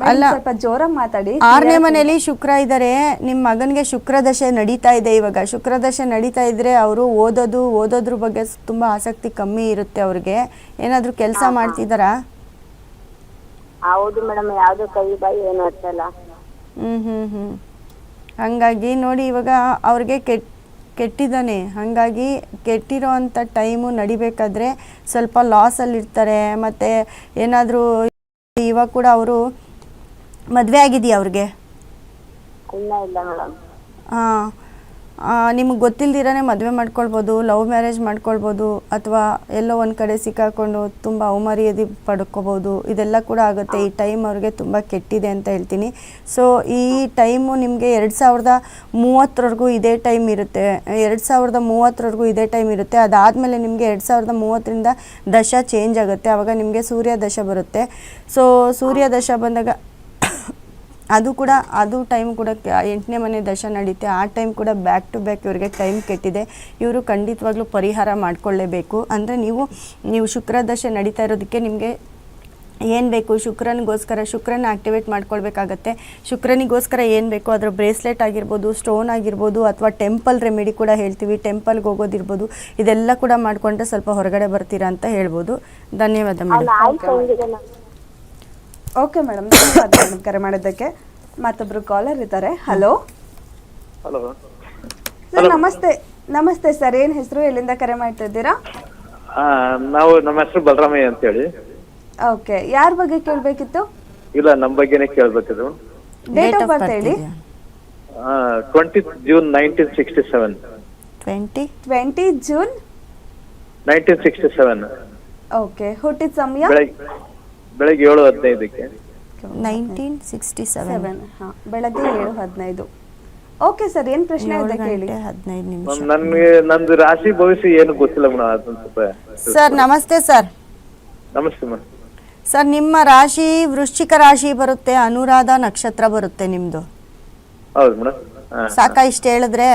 ಮೇಡಮ್ ಸ್ವಲ್ಪ ಜೋರಾಗಿ ಮಾತಾಡಿ
ಆರನೇ ಮನೆಯಲ್ಲಿ ಶುಕ್ರ ಇದ್ದಾರೆ ನಿಮ್ಮ ಮಗನಿಗೆ ಶುಕ್ರದಶೆ ನಡೀತಾ ಇದೆ ಇವಾಗ. ಶುಕ್ರದಶೆ ನಡೀತಾ ಇದ್ರೆ ಅವರು ಓದೋದು ಓದೋದ್ರ ಬಗ್ಗೆ ತುಂಬಾ ಆಸಕ್ತಿ ಕಮ್ಮಿ ಇರುತ್ತೆ ಅವ್ರಿಗೆ. ಏನಾದ್ರೂ ಕೆಲಸ ಮಾಡ್ತಿದ್ದಾರಾ
ಹೌದು ಮೇಡಮ್ ಯಾವ್ದು ಕೈ ಬಾಯಿ ಏನು ಹಚ್ಚಲ್ಲ
ಹ್ಮ್ ಹ್ಮ್ ಹ್ಮ್. ಹಂಗಾಗಿ ನೋಡಿ ಇವಾಗ ಅವ್ರಿಗೆ ಕೆಟ್ ಕೆಟ್ಟಿದ್ದಾನೆ. ಹಾಗಾಗಿ ಕೆಟ್ಟಿರೋ ಅಂತ ಟೈಮು ನಡಿಬೇಕಾದ್ರೆ ಸ್ವಲ್ಪ ಇರ್ತಾರೆ ಮತ್ತೆ ಏನಾದ್ರೂ ಇವಾಗ ಕೂಡ ಅವರು ಮದುವೆ ಆಗಿದೆಯಾ ಅವ್ರಿಗೆ?
ನಿಮ್ಗೆ ಇಲ್ಲ ಮೇಡಮ್.
ಹಾಂ. ನಿಮಗೆ ಗೊತ್ತಿಲ್ದಿರೇ ಮದುವೆ ಮಾಡ್ಕೊಳ್ಬೋದು ಲವ್ ಮ್ಯಾರೇಜ್ ಮಾಡ್ಕೊಳ್ಬೋದು ಅಥವಾ ಎಲ್ಲೋ ಒಂದು ಕಡೆ ಸಿಕ್ಕಾಕೊಂಡು ತುಂಬ ಅವಮರ್ಯಾದೆ ಪಡ್ಕೋಬೋದು ಇದೆಲ್ಲ ಕೂಡ ಆಗುತ್ತೆ. ಈ ಟೈಮ್ ಅವ್ರಿಗೆ ತುಂಬ ಕೆಟ್ಟಿದೆ ಅಂತ ಹೇಳ್ತೀನಿ. ಸೊ ಈ ಟೈಮು ನಿಮಗೆ ಎರಡು ಸಾವಿರದ ಮೂವತ್ತರವರೆಗೂ ಇದೇ ಟೈಮ್ ಇರುತ್ತೆ. ಎರಡು ಸಾವಿರದ ಮೂವತ್ತರವರೆಗೂ ಇದೇ ಟೈಮ್ ಇರುತ್ತೆ. ಅದಾದಮೇಲೆ ನಿಮಗೆ ಎರಡು ಸಾವಿರದ ಮೂವತ್ತರಿಂದ ದಶ ಚೇಂಜ್ ಆಗುತ್ತೆ. ಆವಾಗ ನಿಮಗೆ ಸೂರ್ಯ ದಶ ಬರುತ್ತೆ. ಸೊ ಸೂರ್ಯ ದಶ ಬಂದಾಗ ಅದು ಕೂಡ, ಅದು ಟೈಮ್ ಕೂಡ ಎಂಟನೇ ಮನೆ ದಶ ನಡೀತೆ. ಆ ಟೈಮ್ ಕೂಡ ಬ್ಯಾಕ್ ಟು ಬ್ಯಾಕ್ ಇವರಿಗೆ ಟೈಮ್ ಕೆಟ್ಟಿದೆ. ಇವರು ಖಂಡಿತವಾಗ್ಲೂ ಪರಿಹಾರ ಮಾಡಿಕೊಳ್ಳೇಬೇಕು. ಅಂದರೆ ನೀವು ನೀವು ಶುಕ್ರ ದಶೆ ನಡೀತಾ ಇರೋದಕ್ಕೆ ನಿಮಗೆ ಏನು ಬೇಕು? ಶುಕ್ರನಿಗೋಸ್ಕರ, ಶುಕ್ರನ ಆಕ್ಟಿವೇಟ್ ಮಾಡ್ಕೊಳ್ಬೇಕಾಗತ್ತೆ. ಶುಕ್ರನಿಗೋಸ್ಕರ ಏನು ಬೇಕು? ಅದರ ಬ್ರೇಸ್ಲೆಟ್ ಆಗಿರ್ಬೋದು ಸ್ಟೋನ್ ಆಗಿರ್ಬೋದು, ಅಥವಾ ಟೆಂಪಲ್ ರೆಮಿಡಿ ಕೂಡ ಹೇಳ್ತೀವಿ. ಟೆಂಪಲ್ಗೆ ಹೋಗೋದಿರ್ಬೋದು. ಇದೆಲ್ಲ ಕೂಡ ಮಾಡಿಕೊಂಡ್ರೆ ಸ್ವಲ್ಪ ಹೊರಗಡೆ ಬರ್ತೀರಾ ಅಂತ ಹೇಳ್ಬೋದು. ಧನ್ಯವಾದ ಮೇಡಮ್.
ಓಕೆ ಮೇಡಮ್ ಧನ್ಯವಾದ ಮೇಡಮ್ ಕರೆ ಮಾಡಿದ್ದಕ್ಕೆ. ಮತ್ತೊಬ್ರು ಕಾಲರ್ ಇದ್ದಾರೆ. ಹಲೋ
ಹಲೋ
ಸರ್ ನಮಸ್ತೆ. ನಮಸ್ತೆ ಸರ್ ಏನ್ ಹೆಸರು? ಎಲ್ಲಿಂದ ಕರೆ ಮಾಡ್ತಾ ಇದ್ದೀರಾ
ಆ, ನಾವು ನಮ್ಮ ಹೆಸರು ಬಲರಾಮಯ್ಯ ಅಂತ ಹೇಳಿ
ಓಕೆ ಯಾರ ಬಗ್ಗೆ ಕೇಳಬೇಕಿತ್ತು?
ಇಲ್ಲ ನಮ್ಮ ಬಗ್ಗೆನೇ ಕೇಳಬೇಕಿತ್ತು.
ಡೇಟ್ ಆಫ್ ಬರ್ತ್ ಹೇಳಿ.
Twenty June nineteen sixty seven
twenty
twenty June
nineteen sixty seven
okay ಹುಟ್ಟಿದ ಸಮಯ?
ಬೆಳಗ್ಗೆ ಬೆಳಗ್ಗೆ ಏಳು ಹದಿನೈದಕ್ಕೆ.
Nineteen sixty seven.
ಸೆವೆನ್ ಹಾ ಬೆಳಗ್ಗೆ ಏಳು ಹದಿನೈದು. ಓಕೆ ಸರ್ ಏನ್ ಪ್ರಶ್ನೆ
ಏಳು
ಇದೆ ಕೇಳಿ?
ಗಂಟೆ ಹದಿನೈದು ನಿಮಿಷ.
ನನ್ಗೆ ನಂದು ರಾಶಿ ಭವಿಷ್ಯ ಏನು ಗೊತ್ತಿಲ್ಲ ಮೇಡಮ್ ಅದೊಂದು ಸ್ವಲ್ಪ
ಸರ್ ನಮಸ್ತೆ ಸರ್.
ನಮಸ್ತೆ ಮೇಡಮ್.
ಸರ್ ನಿಮ್ಮ ರಾಶಿ ವೃಶ್ಚಿಕ ರಾಶಿ ಬರುತ್ತೆ ಅನುರಾಧ ನಕ್ಷತ್ರ ಬರುತ್ತೆ ನಿಮ್ದು?
ಹೌದು ಮೇಡಮ್ ಹಾ.
ಸಾಕಾ ಇಷ್ಟು ಹೇಳಿದ್ರೆ?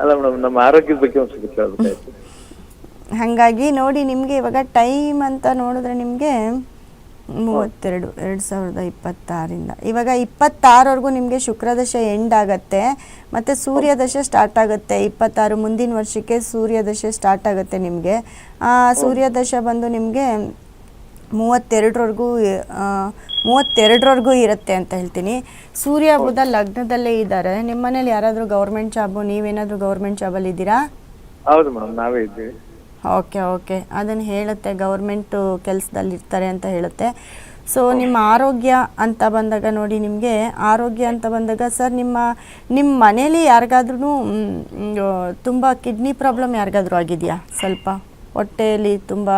ಅಲ್ಲ ಮೇಡಮ್ ನಮ್ಮ ಆರೋಗ್ಯದ ಬಗ್ಗೆ ಒಂದು ಸ್ವಲ್ಪ ಕೇಳ್ಬೇಕಾಯ್ತು.
ಹಾಗಾಗಿ ನೋಡಿ ನಿಮಗೆ ಇವಾಗ ಟೈಮ್ ಅಂತ ನೋಡಿದ್ರೆ ನಿಮಗೆ ಮೂವತ್ತೆರಡು ಎರಡು ಸಾವಿರದ ಇಪ್ಪತ್ತಾರಿಂದ. ಇವಾಗ ಇಪ್ಪತ್ತಾರವರೆಗೂ ನಿಮಗೆ ಶುಕ್ರದಶೆ ಎಂಡ್ ಆಗುತ್ತೆ ಮತ್ತು ಸೂರ್ಯದಶ ಸ್ಟಾರ್ಟ್ ಆಗುತ್ತೆ. ಇಪ್ಪತ್ತಾರು ಮುಂದಿನ ವರ್ಷಕ್ಕೆ ಸೂರ್ಯದಶೆ ಸ್ಟಾರ್ಟ್ ಆಗುತ್ತೆ ನಿಮಗೆ. ಸೂರ್ಯದಶ ಬಂದು ನಿಮಗೆ ಮೂವತ್ತೆರಡರವರೆಗೂ ಮೂವತ್ತೆರಡರವರೆಗೂ ಇರುತ್ತೆ ಅಂತ ಹೇಳ್ತೀನಿ. ಸೂರ್ಯ ಬುಧ ಲಗ್ನದಲ್ಲೇ ಇದ್ದಾರೆ. ನಿಮ್ಮ ಮನೇಲಿ ಯಾರಾದರೂ ಗೌರ್ಮೆಂಟ್ ಜಾಬು ನೀವೇನಾದರೂ ಗೌರ್ಮೆಂಟ್ ಜಾಬಲ್ಲಿ ಇದ್ದೀರಾ?
ಹೌದು ಮೇಡಮ್ ನಾವೇ ಇದ್ದೀವಿ.
Okay okay. ಅದನ್ನು ಹೇಳುತ್ತೆ ಗೌರ್ಮೆಂಟು ಕೆಲಸದಲ್ಲಿ ಇರ್ತಾರೆ ಅಂತ ಹೇಳುತ್ತೆ. ಸೊ ನಿಮ್ಮ ಆರೋಗ್ಯ ಅಂತ ಬಂದಾಗ ನೋಡಿ ನಿಮಗೆ ಆರೋಗ್ಯ ಅಂತ ಬಂದಾಗ ಸರ್ ನಿಮ್ಮ ನಿಮ್ಮ ಮನೇಲಿ ಯಾರಿಗಾದ್ರೂ ತುಂಬ ಕಿಡ್ನಿ ಪ್ರಾಬ್ಲಮ್ ಯಾರಿಗಾದ್ರೂ ಆಗಿದೆಯಾ? ಸ್ವಲ್ಪ ಹೊಟ್ಟೆಯಲ್ಲಿ ತುಂಬ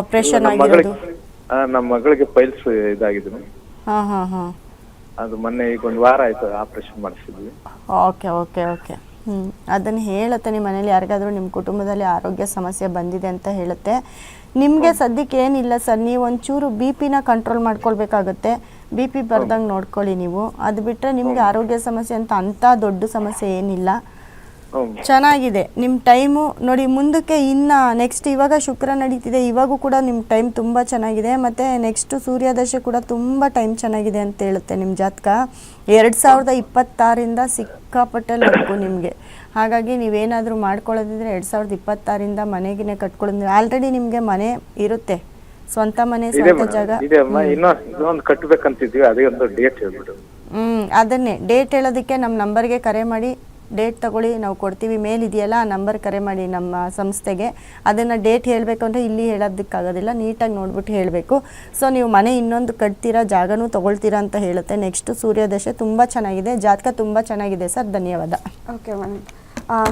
ಆಪರೇಷನ್ ಆಗಿರೋದು.
ನಮ್ಮ ಮಗಳಿಗೆ ಪೈಲ್ಸ್ ಇದಾಗಿದೆ
ಹಾಂ ಹಾಂ ಹಾಂ.
ಅದು ಮೊನ್ನೆ ಈಗ ಒಂದು ವಾರ ಆಯ್ತು ಆಪರೇಷನ್ ಮಾಡಿಸಿದ್ವಿ.
Okay okay okay. ಹ್ಞೂ ಅದನ್ನು ಹೇಳುತ್ತೆ ನಿಮ್ಮ ಮನೇಲಿ. ಯಾರಿಗಾದರೂ ನಿಮ್ಮ ಕುಟುಂಬದಲ್ಲಿ ಆರೋಗ್ಯ ಸಮಸ್ಯೆ ಬಂದಿದೆ ಅಂತ ಹೇಳುತ್ತೆ. ನಿಮಗೆ ಸದ್ಯಕ್ಕೆ ಏನಿಲ್ಲ ಸರ್. ನೀವು ಒಂಚೂರು ಬಿ ಪಿನ ಕಂಟ್ರೋಲ್ ಮಾಡ್ಕೊಳ್ಬೇಕಾಗುತ್ತೆ. ಬಿ ಪಿ ಬರ್ದಂಗೆ ನೋಡ್ಕೊಳ್ಳಿ ನೀವು. ಅದು ಬಿಟ್ಟರೆ ನಿಮಗೆ ಆರೋಗ್ಯ ಸಮಸ್ಯೆ ಅಂತ ಅಂಥ ದೊಡ್ಡ ಸಮಸ್ಯೆ ಏನಿಲ್ಲ. ಚೆನ್ನಾಗಿದೆ. ನಿಮ್ಮ ಟೈಮು ನೋಡಿ ಮುಂದಕ್ಕೆ ಇನ್ನ ನೆಕ್ಸ್ಟ್ ಇವಾಗ ಶುಕ್ರ ನಡೀತಿದೆ. ಇವಾಗೂ ಕೂಡ ನಿಮ್ಮ ಟೈಮ್ ತುಂಬ ಚೆನ್ನಾಗಿದೆ. ಮತ್ತೆ ನೆಕ್ಸ್ಟ್ ಸೂರ್ಯದಶೆ ಕೂಡ ತುಂಬ ಟೈಮ್ ಚೆನ್ನಾಗಿದೆ ಅಂತ ಹೇಳುತ್ತೆ ನಿಮ್ಮ ಜಾತಕ. ಎರಡ್ ಸಾವಿರದ ಇಪ್ಪತ್ತಾರಿಂದ ಸಿಕ್ಕಾಪಟ್ಟೆ ಲಕ್ಕು ನಿಮಗೆ. ಹಾಗಾಗಿ ನೀವೇನಾದರೂ ಮಾಡ್ಕೊಳ್ಳೋದಿದ್ರೆ ಎರಡ್ ಸಾವಿರದ ಇಪ್ಪತ್ತಾರಿಂದ ಮನೆಗಿನೇ ಕಟ್ಕೊಳ್ಳೋದು. ಆಲ್ರೆಡಿ ನಿಮಗೆ ಮನೆ ಇರುತ್ತೆ. ಸ್ವಂತ ಮನೆ ಸ್ವಂತ ಜಾಗ.
ಕಟ್ಟಬೇಕಂತಿದ್ವಿ ಅದೇ ಒಂದು ಡೇಟ್ ಹೇಳ್ಬಿಡು.
ಹ್ಞೂ ಅದನ್ನೇ. ಡೇಟ್ ಹೇಳೋದಕ್ಕೆ ನಮ್ಮ ನಂಬರ್ಗೆ ಕರೆ ಮಾಡಿ. ಡೇಟ್ ತಗೊಳ್ಳಿ, ನಾವು ಕೊಡ್ತೀವಿ. ಮೇಲ್ ಇದೆಯಲ್ಲ, ಆ ನಂಬರ್ ಕರೆ ಮಾಡಿ ನಮ್ಮ ಸಂಸ್ಥೆಗೆ. ಅದನ್ನು ಡೇಟ್ ಹೇಳಬೇಕು ಅಂದರೆ ಇಲ್ಲಿ ಹೇಳೋದಕ್ಕಾಗೋದಿಲ್ಲ. ನೀಟಾಗಿ ನೋಡ್ಬಿಟ್ಟು ಹೇಳಬೇಕು. ಸೊ ನೀವು ಮನೆ ಇನ್ನೊಂದು ಕಟ್ತೀರಾ, ಜಾಗನೂ ತೊಗೊಳ್ತೀರಾ ಅಂತ ಹೇಳುತ್ತೆ. ನೆಕ್ಸ್ಟು ಸೂರ್ಯದಶೆ ತುಂಬ ಚೆನ್ನಾಗಿದೆ. ಜಾತಕ ತುಂಬ ಚೆನ್ನಾಗಿದೆ ಸರ್. ಧನ್ಯವಾದ.
ಓಕೆ ಮೇಡಮ್